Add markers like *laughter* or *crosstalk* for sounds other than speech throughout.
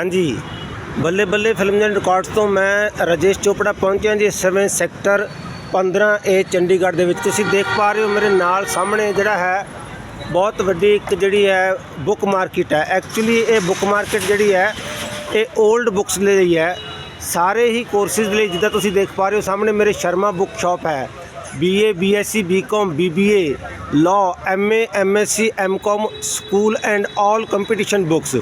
ਹਾਂਜੀ। ਬੱਲੇ ਬੱਲੇ ਫਿਲਮ ਦੇ ਰਿਕਾਰਡਸ ਤੋਂ ਮੈਂ ਰਾਜੇਸ਼ ਚੋਪੜਾ ਪਹੁੰਚਿਆ ਜੀ ਇਸ ਸਮੇਂ ਸੈਕਟਰ 15 ਏ ਚੰਡੀਗੜ੍ਹ ਦੇ ਵਿੱਚ। ਤੁਸੀਂ ਦੇਖ ਪਾ ਰਹੇ ਹੋ ਮੇਰੇ ਨਾਲ ਸਾਹਮਣੇ ਜਿਹੜਾ ਹੈ, ਬਹੁਤ ਵੱਡੀ ਇੱਕ ਜਿਹੜੀ ਹੈ ਬੁੱਕ ਮਾਰਕੀਟ ਹੈ। ਐਕਚੁਅਲੀ ਇਹ ਬੁੱਕ ਮਾਰਕੀਟ ਜਿਹੜੀ ਹੈ, ਇਹ 올ਡ ਬੁੱਕਸ ਲਈ ਹੈ। ਸਾਰੇ ਹੀ ਕੋਰਸਿਸ ਲਈ ਜਿੱਦਾਂ ਤੁਸੀਂ ਦੇਖ ਪਾ ਰਹੇ ਹੋ ਸਾਹਮਣੇ ਮੇਰੇ ਸ਼ਰਮਾ ਬੁੱਕ ਸ਼ਾਪ ਹੈ। BA BSc BCom BBA law MA MSc MCom school and all competition books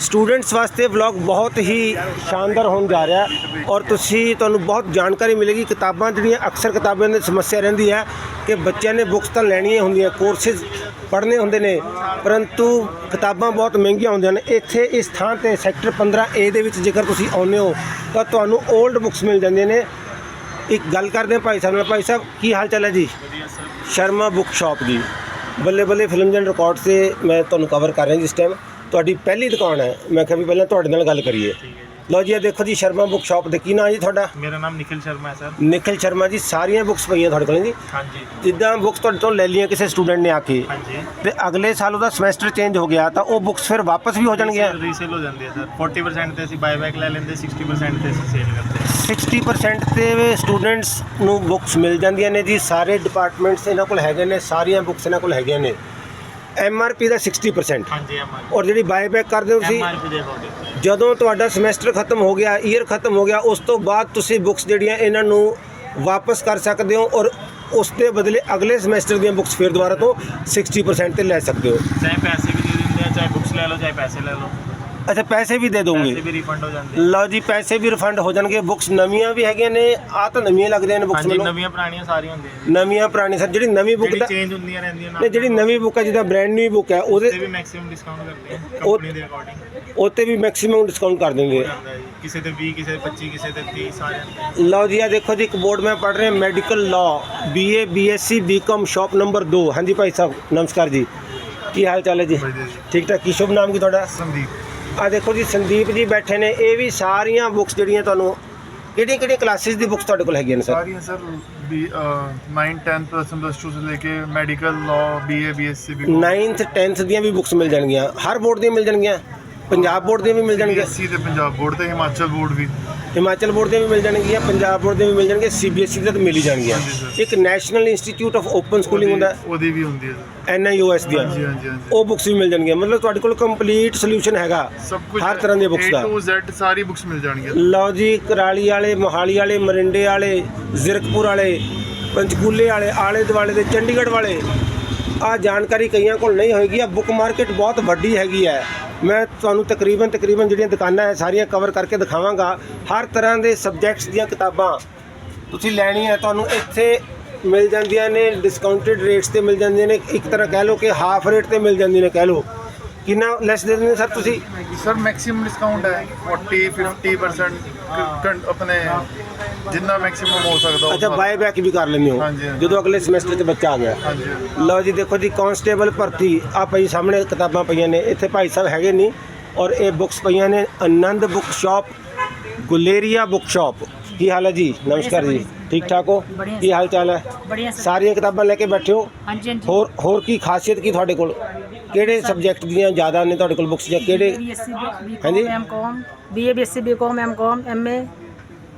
students ਵਾਸਤੇ ਵਲੌਗ ਬਹੁਤ ਹੀ ਸ਼ਾਨਦਾਰ ਹੋਣ ਜਾ ਰਿਹਾ ਔਰ ਤੁਸੀਂ ਤੁਹਾਨੂੰ ਬਹੁਤ ਜਾਣਕਾਰੀ ਮਿਲੇਗੀ। ਕਿਤਾਬਾਂ ਜਿਹੜੀਆਂ ਅਕਸਰ ਕਿਤਾਬਾਂ ਦੀ ਸਮੱਸਿਆ ਰਹਿੰਦੀ ਹੈ ਕਿ ਬੱਚਿਆਂ ਨੇ ਬੁੱਕਸ ਤਾਂ ਲੈਣੀਆਂ ਹੁੰਦੀਆਂ ਕੋਰਸਿਸ ਪੜ੍ਹਨੇ ਹੁੰਦੇ ਨੇ ਪਰੰਤੂ ਕਿਤਾਬਾਂ ਬਹੁਤ ਮਹਿੰਗੀਆਂ ਹੁੰਦੀਆਂ ਨੇ। ਇੱਥੇ ਇਸ ਥਾਂ ਤੇ ਸੈਕਟਰ 15 ਏ ਦੇ ਵਿੱਚ ਜੇਕਰ ਤੁਸੀਂ ਆਉਂਦੇ ਹੋ ਤਾਂ ਤੁਹਾਨੂੰ 올ਡ ਬੁੱਕਸ ਮਿਲ ਜਾਂਦੀਆਂ ਨੇ। ਇੱਕ ਗੱਲ ਕਰਦੇ ਹਾਂ ਭਾਈ ਸਾਹਿਬ ਨਾਲ। ਭਾਈ ਸਾਹਿਬ ਕੀ ਹਾਲ ਚਾਲ ਹੈ ਜੀ? ਸ਼ਰਮਾ ਬੁੱਕ ਸ਼ਾਪ ਜੀ। ਬੱਲੇ ਬੱਲੇ ਫਿਲਮ ਜਨ ਰਿਕਾਰਡ ਤੇ ਮੈਂ ਤੁਹਾਨੂੰ ਕਵਰ ਕਰ ਰਿਹਾ ਜੀ ਇਸ ਟਾਈਮ ਤੁਹਾਡੀ ਪਹਿਲੀ ਦੁਕਾਨ ਹੈ। ਮੈਂ ਕਿਹਾ ਵੀ ਪਹਿਲਾਂ ਤੁਹਾਡੇ ਨਾਲ ਗੱਲ ਕਰੀਏ। ਲਓ ਜੀ ਇਹ ਦੇਖੋ ਜੀ ਸ਼ਰਮਾ ਬੁੱਕ ਸ਼ਾਪ ਦੇ ਕੀ ਨਾਂ ਜੀ ਤੁਹਾਡਾ? ਮੇਰਾ ਨਾਮ ਨਿਖਿਲ ਸ਼ਰਮਾ ਹੈ ਸਰ। ਨਿਖਿਲ ਸ਼ਰਮਾ ਜੀ ਸਾਰੀਆਂ ਬੁੱਕਸ ਪਈਆਂ ਤੁਹਾਡੇ ਕੋਲ ਜੀ। ਹਾਂਜੀ। ਜਿੱਦਾਂ ਬੁੱਕਸ ਤੁਹਾਡੇ ਤੋਂ ਲੈ ਲਈਆਂ ਕਿਸੇ ਸਟੂਡੈਂਟ ਨੇ ਆ ਕੇ ਹਾਂਜੀ। ਤੇ ਅਗਲੇ ਸਾਲ ਉਹਦਾ ਸਮੈਸਟਰ ਚੇਂਜ ਹੋ ਗਿਆ ਤਾਂ ਉਹ ਬੁੱਕਸ ਫਿਰ ਵਾਪਸ ਵੀ ਹੋ ਜਾਣਗੀਆਂ? ਰੀਸੇਲ ਹੋ ਜਾਂਦੀ ਹੈ ਸਰ। 40% ਤੇ ਅਸੀਂ ਬਾਈ ਬੈਕ ਲੈ ਲੈਂਦੇ 60% ਤੇ ਅਸੀਂ ਸੇਲ ਕਰਦੇ ਹਾਂ। 60% ਤੇ ਸਟੂਡੈਂਟਸ ਨੂੰ ਬੁੱਕਸ ਮਿਲ ਜਾਂਦੀਆਂ ਨੇ ਜੀ। ਸਾਰੇ ਡਿਪਾਰਟਮੈਂਟਸ ਇਹਨਾਂ ਕੋਲ ਹੈਗੇ ਨੇ ਸਾਰੀਆਂ ਬੁੱਕਸ ਇਹਨਾਂ ਕੋਲ ਹੈਗੀਆਂ ਨੇ। ਐਮਆਰਪੀ ਦਾ 60% ਹਾਂਜੀ ਐਮਆਰ ਔਰ ਜਿਹੜੀ ਬਾਈਬੈਕ ਕਰਦੇ ਹੋ ਤੁਸੀਂ ਐਮਆਰਪੀ ਦੇਖੋਗੇ ਜਦੋਂ ਤੁਹਾਡਾ ਸਮੈਸਟਰ ਖਤਮ ਹੋ ਗਿਆ ਈਅਰ ਖਤਮ ਹੋ ਗਿਆ ਉਸ ਤੋਂ ਬਾਅਦ ਤੁਸੀਂ ਬੁੱਕਸ ਜਿਹੜੀਆਂ ਇਹਨਾਂ ਨੂੰ ਵਾਪਸ ਕਰ ਸਕਦੇ ਹੋ ਔਰ ਉਸ ਦੇ ਬਦਲੇ ਅਗਲੇ ਸਮੈਸਟਰ ਦੀਆਂ ਬੁੱਕਸ ਫਿਰ ਦੁਬਾਰਾ ਤੋਂ 60% ਤੇ ਲੈ ਸਕਦੇ ਹੋ। ਚਾਹੇ ਪੈਸੇ ਵੀ ਦੇ ਦਿੰਦੇ ਆ ਚਾਹੇ ਬੁੱਕਸ ਲੈ ਲਓ ਚਾਹੇ ਪੈਸੇ ਲੈ ਲਓ। ਅੱਛਾ ਪੈਸੇ ਵੀ ਦੇ ਪੈਸੇ ਦੋਗੇ ਵੀ ਰਿਫੰਡ ਹੋ ਜਾਂਦੇ ਆ। ਲਓ ਜੀ ਪੈਸੇ ਵੀ ਰਿਫੰਡ ਹੋ ਜਾਣਗੇ। ਬੁੱਕਸ ਨਵੀਆਂ ਵੀ ਹੈਗੀਆਂ ਨੇ। ਆ ਤਾਂ ਨਵੀਆਂ ਲੱਗਦੀਆਂ ਨੇ ਬੁੱਕਸ ਹਾਂਜੀ ਮੈਨੂੰ। ਨਵੀਆਂ ਪੁਰਾਣੀਆਂ ਸਾਰੀਆਂ ਹੁੰਦੀਆਂ ਨਵੀਆਂ ਪੁਰਾਣੀਆਂ ਸਰ ਜਿਹੜੀ ਨਵੀਂ ਬੁੱਕ ਜਿਹੜੀ ਦਾ ਚੇਂਜ ਹੁੰਦੀਆਂ ਰਹਿੰਦੀਆਂ ਨਹੀਂ ਜਿਹੜੀ ਨਵੀਂ ਬੁੱਕ ਹੈ ਜਿਹਦਾ ਬ੍ਰਾਂਡ ਨਿਊ ਬੁੱਕ ਹੈ ਤੇ ਉਹਦੇ ਵੀ ਮੈਕਸਿਮਮ ਡਿਸਕਾਊਂਟ ਕਰਦੇ ਆ ਉਹ- ਕੰਪਨੀ ਦੇ ਅਕੋਰਡਿੰਗ ਉੱਤੇ ਵੀ ਮੈਕਸਿਮਮ ਡਿਸਕਾਊਂਟ ਕਰ ਦਿੰਦੇ ਆ। ਜਾਂਦਾ ਹੈ ਜੀ। ਕਿਸੇ ਤੇ 20 ਕਿਸੇ ਤੇ 25 ਕਿਸੇ ਤੇ 30 ਸਾਰਿਆਂ ਤੇ ਲਓ ਜੀ ਆ ਦੇਖੋ ਜੀ ਇੱਕ ਬੋਰਡ ਮੈਂ ਪੜ੍ਹ ਰਿਹਾ medical law BA BSc BCom shop number 2 ਹਾਂਜੀ ਭਾਈ ਸਾਹਿਬ ਨਮਸਕਾਰ ਜੀ। ਕੀ ਹਾਲ ਚਾਲ ਹੈ ਜੀ। ਠੀਕ ਠਾਕ ਕੀ ਸ਼ੁਭ ਨਾਮ ਕੀ ਤੁਹਾਡਾ? ਸੰਦੀਪ। ਆ ਦੇਖੋ ਜੀ ਸੰਦੀਪ ਜੀ ਬੈਠੇ ਨੇ। ਇਹ ਵੀ ਸਾਰੀਆਂ ਬੁੱਕਸ ਜਿਹੜੀਆਂ ਤੁਹਾਨੂੰ ਕਿਹੜੀਆਂ ਕਿਹੜੀਆਂ ਕਲਾਸਿਸ ਦੀ ਬੁੱਕਸ ਤੁਹਾਡੇ ਕੋਲ ਹੈਗੀਆਂ ਨੇ ਸਰ ਸਾਰੀਆਂ ਸਰ ਬੀ 9 10 ਪਲੱਸ ਪਲੱਸ 2 ਸੇ ਲੈ ਕੇ ਮੈਡੀਕਲ ਲਾਅ ਬੀਏ ਬੀਐਸਸੀ ਵੀ 9th 10th ਦੀਆਂ ਵੀ ਬੁੱਕਸ ਮਿਲ ਜਾਣਗੀਆਂ। ਹਰ ਬੋਰਡ ਦੀਆਂ ਮਿਲ ਜਾਣਗੀਆਂ। ਪੰਜਾਬ ਬੋਰਡ ਦੀਆਂ ਵੀ ਮਿਲ ਜਾਣਗੀਆਂ। ਬੀਐਸਸੀ ਤੇ ਪੰਜਾਬ ਬੋਰਡ ਤੇ ਹਿਮਾਚਲ ਬੋਰਡ ਵੀ। ਹਿਮਾਚਲ ਬੋਰਡ ਦੀਆਂ ਵੀ ਮਿਲ ਜਾਣਗੀਆਂ ਪੰਜਾਬ ਬੋਰਡ ਦੀਆਂ ਵੀ ਮਿਲ ਜਾਣਗੀਆਂ ਸੀਬੀਐਸਈ ਦੀਆਂ ਤਾਂ ਮਿਲ ਹੀ ਜਾਣਗੀਆਂ। ਇੱਕ national institute of open schooling ਹੁੰਦਾ। ਉਹਦੀ- ਵੀ ਹੁੰਦੀ ਹੈ ਐਨਆਈਓਐਸ ਦੀਆਂ ਹਾਂਜੀ ਹਾਂਜੀ ਉਹ ਬੁੱਕਸ ਵੀ ਮਿਲ ਜਾਣਗੀਆਂ। ਮਤਲਬ ਤੁਹਾਡੇ ਕੋਲ ਕੰਪਲੀਟ ਸੋਲੂਸ਼ਨ ਹੈਗਾ। ਸਭ ਕੁਝ ਹਰ ਤਰ੍ਹਾਂ ਦੀਆਂ ਬੁੱਕਸ A ਦਾ to Z ਸਾਰੀ ਬੁੱਕਸ ਮਿਲ ਜਾਣਗੀਆਂ। ਲਓ ਜੀ ਕਰਾਲੀ ਵਾਲੇ ਮੋਹਾਲੀ ਵਾਲੇ ਮਰਿੰਡੇ ਵਾਲੇ ਜ਼ੀਰਕਪੁਰ ਵਾਲੇ ਪੰਚਕੂਲੇ ਵਾਲੇ ਆਲੇ ਦੁਆਲੇ ਦੇ ਚੰਡੀਗੜ੍ਹ ਵਾਲੇ। ਆ ਜਾਣਕਾਰੀ ਕਈਆਂ ਕੋਲ ਨਹੀਂ ਹੋਏਗੀ। ਆ ਬੁੱਕ ਮਾਰਕੀਟ ਬਹੁਤ ਵੱਡੀ ਹੈਗੀ ਹੈ। ਮੈਂ ਤੁਹਾਨੂੰ ਤਕਰੀਬਨ ਤਕਰੀਬਨ ਜਿਹੜੀਆਂ ਦੁਕਾਨਾਂ ਹੈ, ਸਾਰੀਆਂ ਕਵਰ ਕਰਕੇ ਦਿਖਾਵਾਂਗਾ। ਹਰ ਤਰ੍ਹਾਂ ਦੇ ਸਬਜੈਕਟਸ ਦੀਆਂ ਕਿਤਾਬਾਂ ਤੁਸੀਂ ਲੈਣੀਆਂ ਤੁਹਾਨੂੰ ਇੱਥੇ ਮਿਲ ਜਾਂਦੀਆਂ ਨੇ ਡਿਸਕਾਊਂਟਡ ਰੇਟਸ ਤੇ ਮਿਲ ਜਾਂਦੀਆਂ ਨੇ। ਇੱਕ ਤਰ੍ਹਾਂ ਕਹਿ ਲਓ ਕਿ ਹਾਫ ਰੇਟ ਤੇ ਮਿਲ ਜਾਂਦੀਆਂ ਨੇ, ਕਹਿ ਲਓ। ਕਿੰਨਾ ਲੈਸ ਦੇ ਦਿੰਦੇ ਸਰ ਤੁਸੀਂ? ਸਰ ਮੈਕਸਿਮਮ ਡਿਸਕਾਊਂਟ ਹੈ 40 50% ਕੰ- ਆਪਣੇ ਜਿੰਨਾ ਮੈਕਸਿਮਮ ਹੋ ਸਕਦਾ ਉਹ ਅੱਛਾ ਸਾਰਾ। ਬਾਏ ਬੈਕ ਵੀ ਕਰ ਲੈਂਦੇ ਹੋ ਹਾਂਜੀ, ਹਾਂਜੀ। ਜਦੋਂ ਅਗਲੇ ਸਮੈਸਟਰ 'ਚ ਬੱਚਾ ਆ ਗਿਆ ਹਾਂਜੀ। ਲਓ ਜੀ ਦੇਖੋ ਜੀ ਕਾਂਸਟੇਬਲ ਭਰਤੀ ਆ ਪਈ ਸਾਹਮਣੇ ਕਿਤਾਬਾਂ ਪਈਆਂ ਨੇ ਇੱਥੇ ਭਾਈ ਸਾਹਿਬ ਹੈਗੇ ਨਹੀਂ ਔਰ ਇਹ ਬੁੱਕਸ ਪਈਆਂ ਨੇ Anand book shop Guleria book shop ਕੀ ਹਾਲ ਹੈ ਜੀ ਨਮਸਕਾਰ ਜੀ ਠੀਕ ਠਾਕ ਹੋ बढ़िया ਕੀ ਹਾਲ ਚਾਲ ਹੈ बढ़िया सर ਸਾਰੀਆਂ ਕਿਤਾਬਾਂ ਲੈ ਕੇ ਬੈਠੇ ਹੋ हाँ जी हाँ जी ਹੋਰ ਹੋਰ ਕੀ ਖਾਸੀਅਤ ਕੀ ਤੁਹਾਡੇ ਕੋਲ ਕਿਹੜੇ ਸਬਜੈਕਟ ਦੀਆਂ ਜ਼ਿਆਦਾ ਨੇ ਤੁਹਾਡੇ ਕੋਲ ਬੁੱਕਸ ਜਾਂ ਕਿਹੜੇ बी एस सी बी हाँ जी? Com M com B A B S C B com M com M A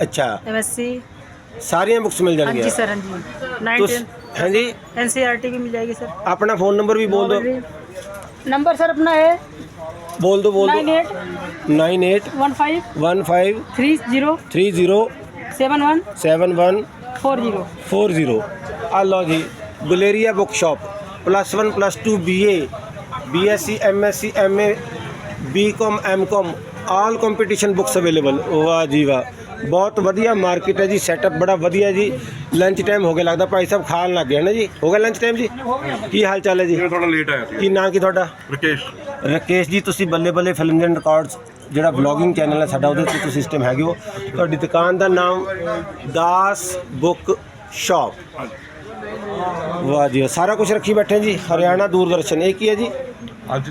ਅੱਛਾ एम एस सी ਸਾਰੀਆਂ ਬੁੱਕਸ ਮਿਲ हाँ जी ਜਾਣਗੀਆਂ सर हाँ जी नाइन ਤੁਸ टेन ਹਾਂਜੀ एन सी आर टी भी मिल जाएगी सर ਆਪਣਾ ਫੋਨ ਨੰਬਰ ਵੀ ਬੋਲ ਦਿਓ नंबर सर अपना है ਬੋਲ ਦਿਓ ਬੋਲ नाइन ਦਿਓ eight 98 one five 15 three zero 30 seven one 71 40 7140 ਆ ਲਓ ਜੀ Guleria book shop plus 1 plus 2 BA BSc MSc MA BCom MCom all competition books available ਵਾਹ ਜੀ ਵਾਹ। ਬਹੁਤ ਵਧੀਆ ਮਾਰਕੀਟ ਹੈ ਜੀ ਸੈਟਅਪ ਬੜਾ ਵਧੀਆ ਜੀ। ਲੰਚ ਟਾਈਮ ਹੋ ਗਿਆ ਲੱਗਦਾ ਭਾਈ ਸਾਹਿਬ ਖਾਣ ਲੱਗ ਗਏ ਨਾ ਜੀ? ਹੋ ਗਿਆ ਲੰਚ ਟਾਈਮ ਜੀ? ਕੀ ਹਾਲ ਚਾਲ ਹੈ ਜੀ? ਥੋੜਾ ਲੇਟ ਆਇਆ ਸੀ। ਕੀ ਨਾਂ ਕੀ ਤੁਹਾਡਾ? ਰਕੇਸ਼। ਰਕੇਸ਼ ਜੀ ਤੁਸੀਂ ਬੱਲੇ ਬੱਲੇ ਫਿਲਮ ਐਂਡ ਰਿਕਾਰਡਸ ਜਿਹੜਾ ਵਲੌਗਿੰਗ ਚੈਨਲ ਹੈ ਸਾਡਾ ਉਹਦੇ ਉੱਤੇ ਤੁਸੀਂ ਸਿਸਟਮ ਹੈਗੇ ਹੋ। ਤੁਹਾਡੀ ਦੁਕਾਨ ਦਾ ਨਾਮ ਦਾਸ ਬੁੱਕ ਸ਼ਾਪ। ਵਾਹ ਜੀ ਸਾਰਾ ਕੁਝ ਰੱਖੀ ਬੈਠੇ ਜੀ ਹਰਿਆਣਾ ਦੂਰਦਰਸ਼ਨ ਇਹ ਕੀ ਹੈ ਜੀ? ਅੱਜ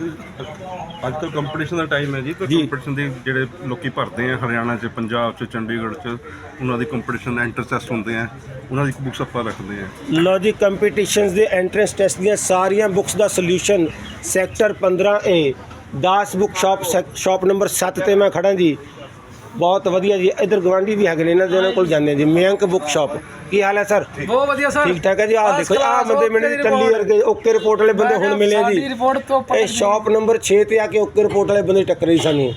ਅੱਜ ਕੱਲ ਕੰਪੀਟੀਸ਼ਨ ਦਾ ਟਾਈਮ ਹੈ ਜੀ ਤੇ। ਕੰਪੀਟੀਸ਼ਨ ਦੇ ਜਿਹੜੇ ਲੋਕੀ ਭਰਦੇ ਆ ਹਰਿਆਣਾ 'ਚ ਪੰਜਾਬ 'ਚ ਚੰਡੀਗੜ੍ਹ 'ਚ ਉਹਨਾਂ ਦੀ ਕੰਪੀਟੀਸ਼ਨ ਐਂਟਰ ਟੈਸਟ ਹੁੰਦੇ ਆ ਉਹਨਾਂ ਦੀ ਬੁੱਕਸ ਆਪਾਂ ਰੱਖਦੇ ਆ। ਲੋ ਜੀ ਕੰਪੀਟੀਸ਼ਨਸ ਦੇ ਐਂਟਰੈਂਸ ਟੈਸਟ ਦੀਆਂ ਸਾਰੀਆਂ books the solution sector 15 A Das book shop shop number 7 ਤੇ ਮੈਂ ਖੜਾ ਜੀ। ਬਹੁਤ ਵਧੀਆ ਜੀ ਇਧਰ ਗਵਾਂਢੀ ਵੀ ਹੈਗੇ ਨੇ ਇਹਨਾਂ ਦੇ ਕੋਲ ਜਾਂਦੇ ਜੀ ਮਯੰਕ ਬੁੱਕ ਸ਼ਾਪ ਕੀ ਹਾਲ ਹੈ ਸਰ? ਬਹੁਤ ਵਧੀਆ ਸਰ। ਠੀਕ ਠਾਕ ਹੈ ਜੀ? ਆਹ ਦੇਖੋ ਆਹ ਬੰਦੇ ਮੈਨੂੰ ਟੱਲੀ। ਵਰਗੇ ਓਕੇ ਰਿਪੋਰਟ ਵਾਲੇ ਬੰਦੇ ਹੁਣ ਮਿਲੇ ਜੀ। ਰਿਪੋਰਟ ਤੋਂ ਇਹ ਸ਼ਾਪ ਨੰਬਰ 6 ਤੇ ਆ ਕੇ ਓਕੇ ਰਿਪੋਰਟ ਵਾਲੇ ਬੰਦੇ ਟੱਕਰੇ ਸਾਨੂੰ।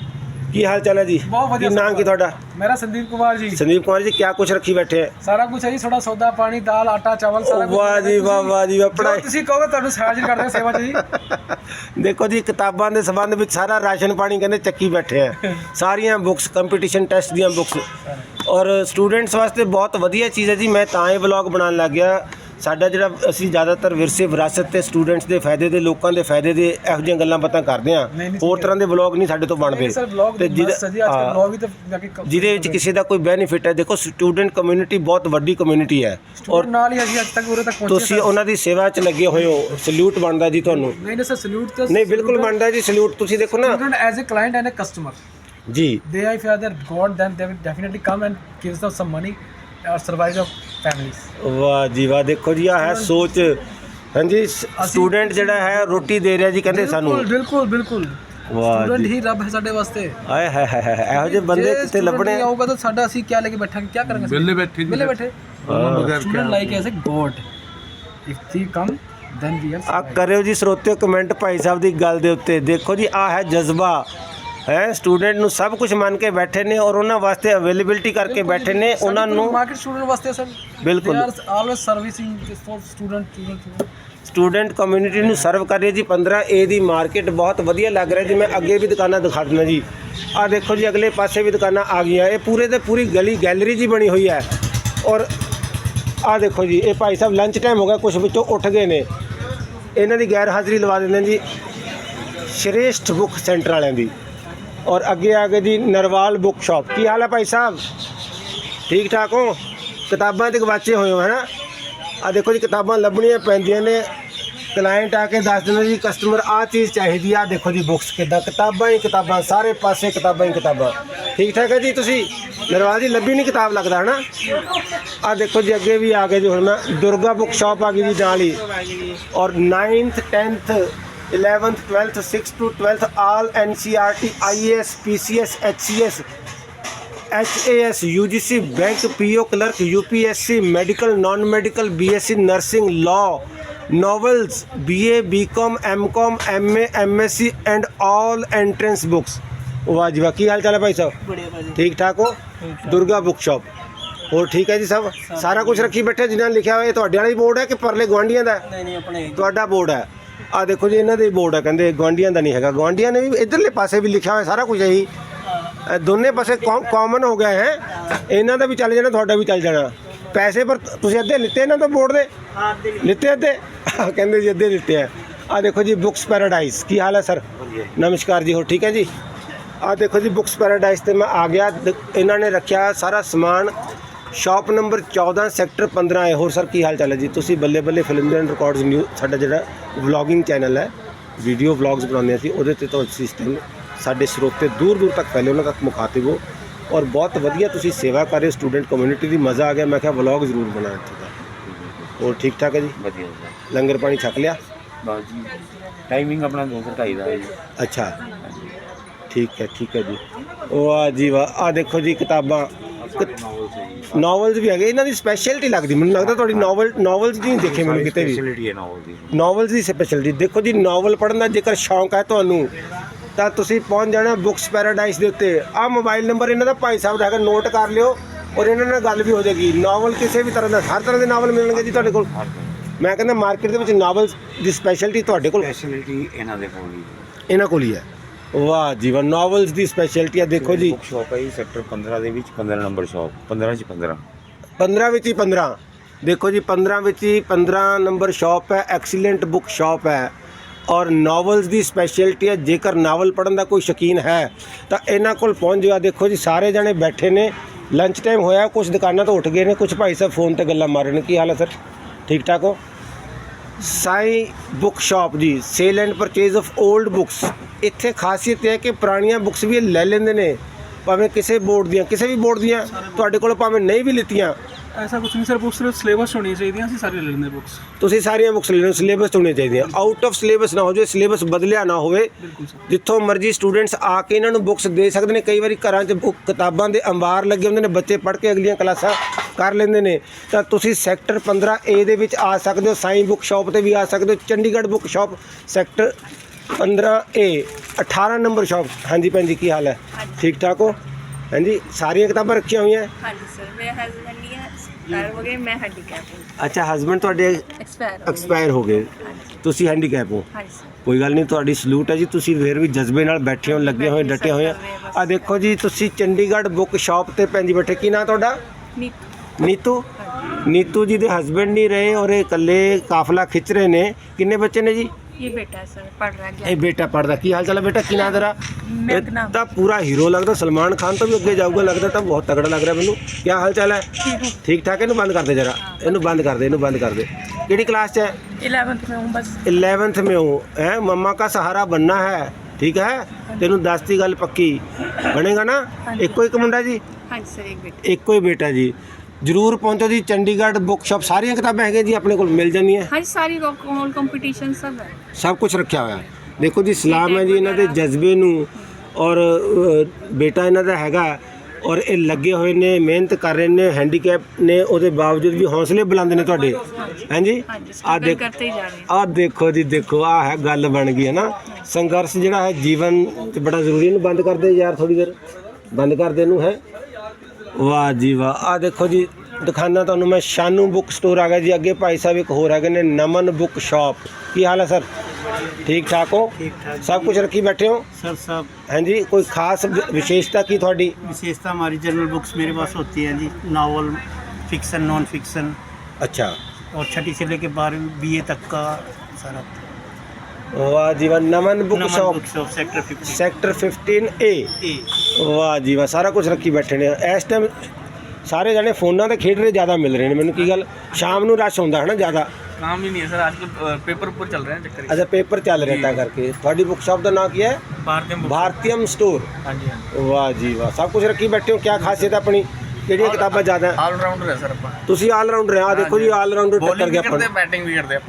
ਕੀ ਹਾਲ ਚਾਲ ਹੈ ਜੀ? ਬਹੁਤ ਵਧੀਆ ਕੀ ਨਾਮ। ਕੀ ਤੁਹਾਡਾ? ਮੇਰਾ ਸੰਦੀਪ ਕੁਮਾਰ ਜੀ। ਸੰਦੀਪ ਕੁਮਾਰ ਜੀ ਕੀ ਕੁਛ ਰੱਖੀ ਬੈਠੇ ਹੈ? ਸਾਰਾ ਕੁਝ ਹੈ ਜੀ ਥੋੜਾ ਸੌਦਾ ਪਾਣੀ ਦਾਲ ਆਟਾ ਚਾਵਲ ਸਾਰਾ ਕੁਝ ਵਾਹ ਜੀ ਵਾਹ ਵਾਹ ਜੀ ਵਾਹ ਪੜਾਈ ਤੁਸੀਂ ਕਹੋਗੇ ਤੁਹਾਨੂੰ ਹਾਜ਼ਰ ਕਰਦੇ ਹਾਂ ਸੇਵਾ 'ਚ ਜੀ। *laughs* ਦੇਖੋ ਜੀ ਕਿਤਾਬਾਂ ਦੇ ਸੰਬੰਧ ਵਿੱਚ ਸਾਰਾ ਰਾਸ਼ਨ ਪਾਣੀ ਕਹਿੰਦੇ ਚੱਕੀ ਬੈਠੇ ਆ *laughs* ਸਾਰੀਆਂ ਬੁੱਕਸ ਕੰਪੀਟੀਸ਼ਨ ਟੈਸਟ ਦੀਆਂ ਬੁੱਕਸ ਔਰ ਸਟੂਡੈਂਟਸ ਵਾਸਤੇ ਬਹੁਤ ਵਧੀਆ ਚੀਜ਼ ਹੈ ਜੀ ਮੈਂ ਤਾਂ ਇਹ ਵਲੌਗ ਬਣਾਉਣ ਲੱਗ ਗਿਆ। ਸਾਡਾ ਜਿਹੜਾ ਅਸੀਂ ਜ਼ਿਆਦਾਤਰ ਵਿਰਸੇ ਵਿਰਾਸਤ ਤੇ ਸਟੂਡੈਂਟਸ ਦੇ ਫਾਇਦੇ ਦੇ ਲੋਕਾਂ ਦੇ ਫਾਇਦੇ ਦੇ ਇਹੋ ਜਿਹੀਆਂ ਗੱਲਾਂ ਬਾਤਾਂ ਕਰਦੇ ਆ ਹੋਰ ਤਰ੍ਹਾਂ ਦੇ ਵਲੌਗ ਨਹੀਂ ਸਾਡੇ ਤੋਂ ਬਣਦੇ। ਤੇ ਜਿਹਦਾ- ਵਿੱਚ ਕਿਸੇ ਦਾ ਕੋਈ ਬੈਨੀਫਿਟ ਹੈ। ਦੇਖੋ ਸਟੂਡੈਂਟ ਕਮਿਊਨਿਟੀ ਬਹੁਤ ਵੱਡੀ ਕਮਿਊਨਿਟੀ ਹੈ। ਔਰ ਨਾਲ ਹੀ ਅਸੀਂ ਅੱਜ ਤੱਕ ਉਰੇ ਤੱਕ ਪਹੁੰਚੇ ਤੁਸੀਂ ਉਹਨਾਂ ਦੀ ਸੇਵਾ 'ਚ ਲੱਗੇ ਹੋਏ ਹੋ। ਸਲੂਟ ਬਣਦਾ ਜੀ ਤੁਹਾਨੂੰ। ਨਹੀਂ ਨਹੀਂ ਸਰ ਸਲੂਟ ਤਾਂ ਨਹੀਂ ਬਿਲਕੁਲ ਬਣਦਾ ਜੀ ਸਲੂਟ ਤੁਸੀਂ ਦੇਖੋ ਨਾ। Student as a client and a customer ਜੀ। If you are their god then they will definitely come and gives them some money or families. ਵਾਹ ਜੀ ਵਾਹ ਦੇਖੋ ਜੀ ਆ ਹੈ ਸੋਚ। ਹਾਂਜੀ ਸਟੂਡੈਂਟ ਜਿਹੜਾ ਹੈ ਰੋਟੀ ਦੇ ਰਿਹਾ ਜੀ ਕਹਿੰਦੇ ਸਾਨੂੰ। ਬਿਲਕੁਲ ਬਿਲਕੁਲ। ਬਿਲਕੁਲ ਵਾਹ ਸਟੂਡੈਂਟ ਹੀ ਰੱਬ ਹੈ ਸਾਡੇ ਵਾਸਤੇ। ਆਏ ਹਾਏ ਹਾਏ ਹਾਏ, ਇਹੋ ਜਿਹੇ ਬੰਦੇ ਕਿੱਥੇ ਲੱਭਣੇ? ਆਊਗਾ ਤਾਂ ਸਾਡਾ ਅਸੀਂ ਕੀ ਲੈ ਕੇ ਬੈਠਾਂਗੇ ਕੀ ਕਰਾਂਗੇ ਵਿਹਲੇ ਬੈਠੇ ਜੀ। ਬੈਠੇ। ਉਹਨਾਂ ਬਗੈਰ like a god if come then we are ਆ ਕਰਿਓ ਜੀ ਸਰੋਤਿਓ ਕਮੈਂਟ ਭਾਈ ਸਾਹਿਬ ਦੀ ਗੱਲ ਦੇ ਉੱਤੇ। ਦੇਖੋ ਜੀ ਆ ਹੈ ਜਜ਼ਬਾ। ਹੈ ਸਟੂਡੈਂਟ ਨੂੰ ਸਭ ਕੁਝ ਮੰਨ ਕੇ ਬੈਠੇ ਨੇ ਔਰ ਉਹਨਾਂ ਵਾਸਤੇ ਅਵੇਲੇਬਿਲਟੀ ਕਰਕੇ ਬੈਠੇ ਨੇ ਉਹਨਾਂ ਨੂੰ ਮਾਰਕੀਟ ਸਟੂਡੈਂਟ ਵਾਸਤੇ ਸਰ। ਬਿਲਕੁਲ। servicing for student student student community ਨੂੰ ਸਰਵ ਕਰ ਰਹੀ ਜੀ 15 ਏ ਦੀ ਮਾਰਕੀਟ ਬਹੁਤ ਵਧੀਆ ਲੱਗ ਰਿਹਾ ਜੀ ਮੈਂ ਅੱਗੇ ਵੀ ਦੁਕਾਨਾਂ ਦਿਖਾ ਦਿੰਦਾ ਜੀ। ਆ ਦੇਖੋ ਜੀ ਅਗਲੇ ਪਾਸੇ ਵੀ ਦੁਕਾਨਾਂ ਆ ਗਈਆਂ ਇਹ ਪੂਰੇ ਦੇ ਪੂਰੀ ਗਲੀ ਗੈਲਰੀ ਜੀ ਬਣੀ ਹੋਈ ਹੈ। ਔਰ ਆ ਦੇਖੋ ਜੀ ਇਹ ਭਾਈ ਸਾਹਿਬ ਲੰਚ ਟਾਈਮ ਹੋ ਗਿਆ ਕੁਝ ਵਿੱਚੋਂ ਉੱਠ ਗਏ ਨੇ। ਇਹਨਾਂ ਦੀ ਗੈਰ ਹਾਜ਼ਰੀ ਲਵਾ ਦਿੰਦੇ ਜੀ ਸ਼੍ਰੇਸ਼ਠ ਬੁੱਕ ਸੈਂਟਰ ਵਾਲਿਆਂ ਦੀ। ਔਰ ਅੱਗੇ ਆ ਗਏ ਜੀ ਨਰਵਾਲ ਬੁੱਕ ਸ਼ਾਪ ਕੀ ਹਾਲ ਹੈ ਭਾਈ ਸਾਹਿਬ? ਠੀਕ ਠਾਕ ਹੋ? ਕਿਤਾਬਾਂ ਤੇ ਗਵਾਚੇ ਹੋਏ ਹੋ, ਹੈਨਾ? ਆ ਦੇਖੋ ਜੀ, ਕਿਤਾਬਾਂ ਲੱਭਣੀਆਂ ਪੈਂਦੀਆਂ ਨੇ। ਕਲਾਇੰਟ ਆ ਕੇ ਦੱਸ ਦਿੰਦੇ ਜੀ ਕਸਟਮਰ ਆ ਚੀਜ਼ ਚਾਹੀਦੀ ਆ। ਦੇਖੋ ਜੀ ਬੁੱਕਸ ਕਿੱਦਾਂ, ਕਿਤਾਬਾਂ ਹੀ ਕਿਤਾਬਾਂ, ਸਾਰੇ ਪਾਸੇ ਕਿਤਾਬਾਂ ਹੀ ਕਿਤਾਬਾਂ। ਠੀਕ ਠਾਕ ਹੈ ਜੀ ਤੁਸੀਂ? ਨਰਵਾਲ ਜੀ, ਲੱਭੀ ਨਹੀਂ ਕਿਤਾਬ ਲੱਗਦਾ, ਹਨਾ? ਆ ਦੇਖੋ ਜੀ, ਅੱਗੇ ਵੀ ਆ ਗਏ ਜੀ ਹੁਣ ਮੈਂ। ਦੁਰਗਾ ਬੁੱਕ ਸ਼ਾਪ ਆ ਗਈ ਜੀ ਨਾਲ ਹੀ। ਔਰ 9th 10th 11th 12th 6th to 12th all NCRT IAS PCS HCS HAS UGC bank PO clerk UPSC medical non medical BSc nursing law novels BA BCom MCom MA MSc and all entrance books ਵਾਹ ਜੀ ਵਾਹ ਕੀ ਹਾਲ ਚਾਲ ਹੈ ਭਾਈ ਸਾਹਿਬ ਠੀਕ ਠਾਕ ਹੋ ਦੁਰਗਾ ਬੁੱਕ ਸ਼ਾਪ ਹੋਰ ਠੀਕ ਹੈ ਜੀ ਸਭ ਸਾਰਾ ਕੁਝ ਰੱਖੀ ਬੈਠੇ ਜਿਨ੍ਹਾਂ ਨੇ ਲਿਖਿਆ ਹੋਇਆ ਤੁਹਾਡੇ ਵਾਲਾ ਹੀ ਬੋਰਡ ਹੈ ਕਿ ਪਰਲੇ ਗਵਾਂਡੀਆਂ ਦਾ ਹੈ? ਨਹੀਂ ਨਹੀਂ ਆਪਣੇ ਤੁਹਾਡਾ ਬੋਰਡ ਹੈ ਆ ਦੇਖੋ ਜੀ ਇਹਨਾਂ ਦੇ ਬੋਰਡ ਆ ਕਹਿੰਦੇ ਗਵਾਂਡੀਆਂ ਦਾ ਨਹੀਂ ਹੈਗਾ। ਗਵਾਂਡੀਆਂ ਨੇ ਵੀ ਇਧਰਲੇ ਪਾਸੇ ਵੀ ਲਿਖਿਆ ਹੋਇਆ ਸਾਰਾ ਕੁਝ ਇਹੀ। ਇਹ ਦੋਨੇ ਪਾਸੇ ਕਾਮਨ ਹੋ ਗਿਆ ਹੈ ਇਹਨਾਂ ਦਾ ਵੀ ਚੱਲ ਜਾਣਾ ਤੁਹਾਡਾ ਵੀ ਚੱਲ ਜਾਣਾ। ਪੈਸੇ ਪਰ ਤੁਸੀਂ ਅੱਧੇ ਲਿੱਤੇ ਇਹਨਾਂ ਤੋਂ ਬੋਰਡ ਦੇ? ਲਿੱਤੇ। ਅੱਧੇ? ਕਹਿੰਦੇ ਜੀ ਅੱਧੇ ਲਿੱਤੇ ਆ। ਆ ਦੇਖੋ ਜੀ ਬੁక్స్ ਪੈਰਾਡਾਈਸ ਕੀ ਹਾਲ ਹੈ ਸਰ? ਨਮਸਕਾਰ ਜੀ ਹੋ ਠੀਕ ਹੈ ਜੀ? ਆ ਦੇਖੋ ਜੀ ਬੁక్స్ ਪੈਰਾਡਾਈਸ ਤੇ ਮੈਂ ਆ ਗਿਆ। ਇਹਨਾਂ ਨੇ ਰੱਖਿਆ ਸਾਰਾ ਸਮਾਨ। ਸ਼ਾਪ ਨੰਬਰ 14 ਸੈਕਟਰ 15 ਹੈ। ਹੋਰ ਸਰ ਕੀ ਹਾਲ ਚਾਲ ਹੈ ਜੀ? ਤੁਸੀਂ ਬੱਲੇ ਬੱਲੇ ਫਿਲਮ ਐਂਡ ਰਿਕਾਰਡਸ ਨਿਊ ਸਾਡਾ ਜਿਹੜਾ ਵਲੌਗਿੰਗ ਚੈਨਲ ਹੈ ਵੀਡੀਓ ਵਲੌਗਸ ਬਣਾਉਂਦੇ ਅਸੀਂ ਉਹਦੇ ਤੇ ਤੋਂ ਸਿਸਟਮ ਸਾਡੇ ਸਰੋਤੇ ਦੂਰ ਦੂਰ ਤੱਕ ਫੈਲੇ ਉਹਨਾਂ ਤੱਕ ਮੁਖਾਤਿਬ ਹੋ। ਔਰ ਬਹੁਤ ਵਧੀਆ ਤੁਸੀਂ ਸੇਵਾ ਕਰ ਰਹੇ ਸਟੂਡੈਂਟ ਕਮਿਊਨਿਟੀ ਦੀ ਮਜ਼ਾ ਆ ਗਿਆ। ਮੈਂ ਕਿਹਾ ਵਲੌਗ ਜ਼ਰੂਰ ਬਣਾਉਣਾ ਇੱਥੇ ਦਾ। ਹੋਰ ਠੀਕ ਠਾਕ ਹੈ ਜੀ? ਵਧੀਆ ਲੰਗਰ ਪਾਣੀ ਛਕ ਲਿਆ? ਬਸ ਜੀ। ਟਾਈਮਿੰਗ ਆਪਣਾ ਦੋ ਤੋਂ ਢਾਈ ਦਾ ਹੈ ਜੀ। ਅੱਛਾ। ਠੀਕ ਹੈ ਠੀਕ ਹੈ ਜੀ। ਵਾਹ ਜੀ ਵਾਹ ਆ ਦੇਖੋ ਜੀ ਕਿਤਾਬਾਂ। ਨੋਵਲਸ ਵੀ ਹੈਗੇ ਇਹਨਾਂ ਦੀ ਸਪੈਸ਼ਲਿਟੀ ਲੱਗਦੀ ਮੈਨੂੰ ਲੱਗਦਾ ਤੁਹਾਡੀ ਨੋਵਲ ਨੋਵਲਸ ਨਹੀਂ ਦੇਖੇ ਮੈਨੂੰ ਕਿਤੇ ਵੀ। ਹੈ ਨਾਵਲ ਦੀ। ਨੋਵਲਸ ਦੀ ਸਪੈਸ਼ਲਿਟੀ ਦੇਖੋ ਜੀ ਨੋਵਲ ਪੜ੍ਹਨ ਦਾ ਜੇਕਰ ਸ਼ੌਂਕ ਹੈ ਤੁਹਾਨੂੰ ਤਾਂ ਤੁਸੀਂ ਪਹੁੰਚ ਜਾਣਾ ਬੁక్స్ ਪੈਰਾਡਾਈਸ ਦੇ ਉੱਤੇ। ਆ ਮੋਬਾਈਲ ਨੰਬਰ ਇਹਨਾਂ ਦਾ ਭਾਈ ਸਾਹਿਬ ਦਾ ਹੈਗਾ ਨੋਟ ਕਰ ਲਿਓ ਔਰ ਇਹਨਾਂ ਨਾਲ ਗੱਲ ਵੀ ਹੋ ਜਾਏਗੀ। ਨੋਵਲ ਕਿਸੇ ਵੀ ਤਰ੍ਹਾਂ ਦਾ ਹਰ ਤਰ੍ਹਾਂ ਦੇ ਨੋਵਲ ਮਿਲਣਗੇ ਜੀ ਤੁਹਾਡੇ ਕੋਲ। ਮੈਂ ਕਹਿੰਦਾ ਮਾਰਕੀਟ ਦੇ ਵਿੱਚ ਨੋਵਲ ਦੀ ਸਪੈਸ਼ਲਿਟੀ ਤੁਹਾਡੇ ਕੋਲ ਫੈਸਿਲਿਟੀ ਇਹਨਾਂ ਦੇ ਕੋਲ ਹੀ। ਇਹਨਾਂ ਕੋਲ ਹੀ ਹੈ। ਵਾਹ ਜੀ ਵਾਹ ਨੋਵਲਸ ਦੀ ਸਪੈਸ਼ਲਿਟੀ ਆ ਦੇਖੋ ਜੀ। ਬੁੱਕ ਸ਼ਾਪ ਹੈ ਜੀ ਸੈਕਟਰ 15 ਦੇ ਵਿੱਚ 15 ਨੰਬਰ ਸ਼ਾਪ 15 ਚ 15 15 ਵਿੱਚ ਹੀ 15 ਦੇਖੋ ਜੀ 15 ਵਿੱਚ ਹੀ 15 ਨੰਬਰ ਸ਼ਾਪ ਹੈ ਐਕਸੀਲੈਂਟ ਬੁੱਕ ਸ਼ਾਪ ਹੈ। ਔਰ ਨੋਵਲਸ ਦੀ ਸਪੈਸ਼ਲਿਟੀ ਹੈ ਜੇਕਰ ਨਾਵਲ ਪੜ੍ਹਨ ਦਾ ਕੋਈ ਸ਼ੌਕੀਨ ਹੈ ਤਾਂ ਇਹਨਾਂ ਕੋਲ ਪਹੁੰਚ ਜਿਓ। ਦੇਖੋ ਜੀ ਸਾਰੇ ਜਣੇ ਬੈਠੇ ਨੇ ਲੰਚ ਟਾਈਮ ਹੋਇਆ ਕੁਝ ਦੁਕਾਨਾਂ ਤੋਂ ਉੱਠ ਗਏ ਨੇ ਕੁਝ ਭਾਈ ਸਾਹਿਬ ਫੋਨ ਤੇ ਗੱਲਾਂ ਮਾਰ ਰਹੇ ਨੇ। ਕੀ ਹਾਲ ਹੈ ਸਰ ਠੀਕ ਠਾਕ ਹੋ? ਸਾਈ ਬੁੱਕ ਸ਼ਾਪ ਜੀ sale and purchase of old books ਇੱਥੇ ਖਾਸੀਅਤ ਇਹ ਹੈ ਕਿ ਪੁਰਾਣੀਆਂ ਬੁੱਕਸ ਵੀ ਲੈ ਲੈਂਦੇ ਨੇ ਭਾਵੇਂ ਕਿਸੇ ਬੋਰਡ ਦੀਆਂ ਕਿਸੇ ਵੀ ਬੋਰਡ ਦੀਆਂ ਤੁਹਾਡੇ ਕੋਲ ਭਾਵੇਂ ਨਹੀਂ ਵੀ ਲਿੱਤੀਆਂ। ਐਸਾ ਕੁਝ ਨਹੀਂ ਸਰ ਬੁੱਕਸ ਸਿਰਫ ਸਿਲੇਬਸ ਹੋਣੀ ਚਾਹੀਦੀਆਂ ਅਸੀਂ ਸਾਰੀ ਲੈ ਲੈਂਦੇ ਬੁੱਕਸ। ਤੁਸੀਂ ਸਾਰੀਆਂ ਬੁੱਕਸ ਲੈ ਲਓ ਸਿਲੇਬਸ ਹੋਣੇ ਚਾਹੀਦੀਆਂ। ਆਊਟ ਆਫ ਸਿਲੇਬਸ ਨਾ ਹੋ ਜਾਵੇ ਸਿਲੇਬਸ ਬਦਲਿਆ ਨਾ ਹੋਵੇ। ਜਿੱਥੋਂ ਮਰਜ਼ੀ ਸਟੂਡੈਂਟਸ ਆ ਕੇ ਇਹਨਾਂ ਨੂੰ ਬੁੱਕਸ ਦੇ ਸਕਦੇ ਨੇ। ਕਈ ਵਾਰੀ ਘਰਾਂ 'ਚ ਬੁੱਕ ਕਿਤਾਬਾਂ ਦੇ ਅੰਬਾਰ ਲੱਗੇ ਹੁੰਦੇ ਨੇ ਬੱਚੇ ਪੜ੍ਹ ਕੇ ਅਗਲੀਆਂ ਕਲਾਸਾਂ ਕਰ ਲੈਂਦੇ ਨੇ। ਤਾਂ ਤੁਸੀਂ ਸੈਕਟਰ 15 ਏ ਦੇ ਵਿੱਚ ਆ ਸਕਦੇ ਹੋ ਸਾਈ ਬੁੱਕ ਸ਼ਾਪ ਤੇ ਵੀ ਆ ਸਕਦੇ ਹੋ Chandigarh book shop sector 15 A 18 number shop. ਹਾਂਜੀ ਭੈਣ ਜੀ ਕੀ ਹਾਲ ਹੈ? ਠੀਕ ਠਾਕ ਹੋ? ਹਾਂਜੀ ਸਾਰੀਆਂ ਕਿਤਾਬਾਂ ਰੱਖੀਆਂ ਹੋਈਆਂ? ਹਾਂਜੀ ਸਰ ਮੇਰੇ ਹਸਬੰਡ ਹੀ ਐਕਸਪਾਇਰ ਹੋ ਗਏ ਮੈਂ ਹੈਂਡੀਕੈਪ ਹਾਂ ਅੱਛਾ ਹਸਬੰਡ ਤੁਹਾਡੇ ਐਕਸਪਾਇਰ ਹੋ ਗਏ ਐਕਸਪਾਇਰ ਹੋ ਗਏ। ਤੁਸੀਂ ਹੈਂਡੀਕੈਪ ਹੋ। ਹਾਂਜੀ ਸਰ ਕੋਈ ਗੱਲ ਨਹੀਂ ਤੁਹਾਡੀ ਸਲੂਟ ਹੈ ਜੀ ਤੁਸੀਂ ਫਿਰ ਵੀ ਜਜ਼ਬੇ ਨਾਲ ਬੈਠੇ ਹੋ ਲੱਗੇ ਹੋਏ ਡਟੇ ਹੋਏ ਆ। ਦੇਖੋ ਜੀ ਤੁਸੀਂ ਚੰਡੀਗੜ੍ਹ ਬੁੱਕ ਸ਼ਾਪ ਤੇ ਪੈਂਜੀ ਬੈਠੇ ਕੀ ਨਾਂ ਤੁਹਾਡਾ? ਨੀਤ। ਨੀਤੂ? ਨੀਤੂ ਜੀ ਦੇ ਹਸਬੰਡ ਨਹੀਂ ਰਹੇ ਔਰ ਇਹ ਇਕੱਲੇ ਕਾਫਲਾ ਖਿੱਚ ਰਹੇ ਨੇ। ਕਿੰਨੇ ਬੱਚੇ ਨੇ ਜੀ? ਇਹ ਬੇਟਾ ਸਰ ਪੜ ਰਿਹਾ ਗਿਆ ਇਹ ਬੇਟਾ ਪੜਦਾ ਕੀ ਹਾਲ ਚਾਲ ਹੈ ਬੇਟਾ ਕੀ ਨਾਂ ਤੇਰਾ ਮੇਘਨਾ। ਇਹ ਤਾਂ ਪੂਰਾ ਹੀਰੋ ਲੱਗਦਾ ਸਲਮਾਨ ਖਾਨ ਤੋਂ ਵੀ ਅੱਗੇ ਜਾਊਗਾ ਲੱਗਦਾ ਤਾਂ ਬਹੁਤ ਤਗੜਾ ਲੱਗ ਰਿਹਾ ਮੈਨੂੰ ਕੀ ਹਾਲ ਚਾਲ ਹੈ ਠੀਕ ਠਾਕ ਇਹਨੂੰ ਬੰਦ ਕਰ ਦੇ ਜਰਾ ਇਹਨੂੰ ਬੰਦ ਕਰ ਦੇ ਇਹਨੂੰ ਬੰਦ ਕਰ ਦੇ ਕਿਹੜੀ ਕਲਾਸ 'ਚ ਹੈ 11th में हूँ बस 11th में हूँ है मम्मा का सहारा बनना है ठीक है ਤੈਨੂੰ ਦੱਸਤੀ ਗੱਲ ਪੱਕੀ ਬਣੇਗਾ ਨਾ ਇੱਕੋ ਇੱਕ ਮੁੰਡਾ ਜੀ हाँ जी सर एक बेटा ਇੱਕੋ ਹੀ ਬੇਟਾ ਜੀ ਜਰੂਰ ਪਹੁੰਚੋ ਜੀ ਚੰਡੀਗੜ੍ਹ ਬੁੱਕ ਸ਼ਾਪ ਸਾਰੀਆਂ ਕਿਤਾਬਾਂ ਹੈਗੀਆਂ ਜੀ ਆਪਣੇ ਕੋਲ ਮਿਲ ਜਾਂਦੀਆਂ। ਹਾਂਜੀ ਸਾਰੀ ਰੋਲ ਕੰਪੀਟੀਸ਼ਨ ਸਭ ਹੈ। ਸਬ ਕੁਝ ਰੱਖਿਆ ਹੋਇਆ। ਦੇਖੋ ਜੀ ਸਲਾਮ ਹੈ ਜੀ ਇਹਨਾਂ ਦੇ ਜਜ਼ਬੇ ਨੂੰ ਔਰ ਬੇਟਾ ਇਹਨਾਂ ਦਾ ਹੈਗਾ ਔਰ ਇਹ ਲੱਗੇ ਹੋਏ ਨੇ ਮਿਹਨਤ ਕਰ ਰਹੇ ਨੇ ਹੈਂਡੀਕੈਪ ਨੇ ਉਹਦੇ ਬਾਵਜੂਦ ਵੀ ਹੌਸਲੇ ਬੁਲੰਦ ਨੇ ਤੁਹਾਡੇ। ਹਾਂਜੀ? ਹਾਂਜੀ ਆ ਦੇਖ ਆ ਦੇਖੋ ਜੀ ਦੇਖੋ ਆ ਹੈ ਗੱਲ ਬਣ ਗਈ ਹੈ ਨਾ। ਸੰਘਰਸ਼ ਜਿਹੜਾ ਹੈ ਜੀਵਨ ਤੇ ਬੜਾ ਜ਼ਰੂਰੀ ਨੂੰ ਬੰਦ ਕਰਦੇ ਯਾਰ ਥੋੜੀ ਦੇਰ। ਬੰਦ ਕਰਦੇ ਨੂੰ ਹੈ। ਵਾਹ ਜੀ ਵਾਹ ਆ ਦੇਖੋ ਜੀ ਦਿਖਾਣਾ ਤੁਹਾਨੂੰ ਮੈਂ ਸ਼ਾਨੂ ਬੁੱਕ ਸਟੋਰ ਆ ਗਿਆ ਜੀ ਅੱਗੇ ਭਾਈ ਸਾਹਿਬ ਇੱਕ ਹੋਰ ਹੈਗੇ ਨੇ ਨਮਨ ਬੁੱਕ ਸ਼ਾਪ ਕੀ ਹਾਲ ਹੈ ਸਰ ਠੀਕ ਠਾਕ ਹੋ ठीक ठाक ਸਭ ਕੁਝ ਰੱਖੀ ਬੈਠੇ ਹੋ सर सब ਹਾਂਜੀ ਕੋਈ ਖਾਸ ਵਿ- ਵਿਸ਼ੇਸ਼ਤਾ ਕੀ ਤੁਹਾਡੀ विशेषता हमारी जनरल बुक्स मेरे पास होती हैं जी नावल फिक्सन नॉन फिक्सन ਅੱਛਾ और छठी से लेके बारहवीं बी तक का सारा ਵਾਹ ਜੀ ਵਾਹ Naman book Naman shop book shop sector fifty sector 15 A A ਵਾਹ ਜੀ ਵਾਹ ਸਾਰਾ ਕੁਝ ਰੱਖੀ ਬੈਠੇ ਨੇ ਇਸ ਟਾਈਮ ਸਾਰੇ ਜਣੇ ਫੋਨਾਂ ਤੇ ਖੇਡ ਰਹੇ ਜ਼ਿਆਦਾ ਮਿਲ ਰਹੇ ਨੇ ਮੈਨੂੰ ਕੀ ਗੱਲ ਸ਼ਾਮ ਨੂੰ ਰਸ਼ ਹੁੰਦਾ ਹੈ ਨਾ ਜ਼ਿਆਦਾ काम ही नहीं है सर आजकल पेपर ऊपर चल रहे हैं चक्कर ਅੱਛਾ ਪੇਪਰ ਚੱਲ ਰਿਹਾ ਤਾਂ ਕਰਕੇ ਤੁਹਾਡੀ ਬੁੱਕ ਸ਼ਾਪ ਦਾ ਨਾਮ ਕੀ ਹੈ भारतीय book- ਭਾਰਤੀਯਮ ਸਟੋਰ हाँ जी हाँ ਵਾਹ ਜੀ ਵਾਹ ਸਭ ਕੁਝ ਰੱਖੀ ਬੈਠੇ ਹੋ ਕੀ ਖਾਸੀਅਤ ਹੈ ਆਪਣੀ ਜਿਹੜੀਆਂ ਕਿਤਾਬਾਂ ਜ਼ਿਆਦਾ ਆਲ ਰਾਊਂਡਰ ਹੈ ਸਰ ਆਪਾਂ। ਤੁਸੀਂ ਆਲ ਰਾਊਂਡਰ ਆ ਦੇਖੋ ਜੀ ਆਲ ਰਾਊਂਡਰ ਟੱਕਰ ਗਿਆ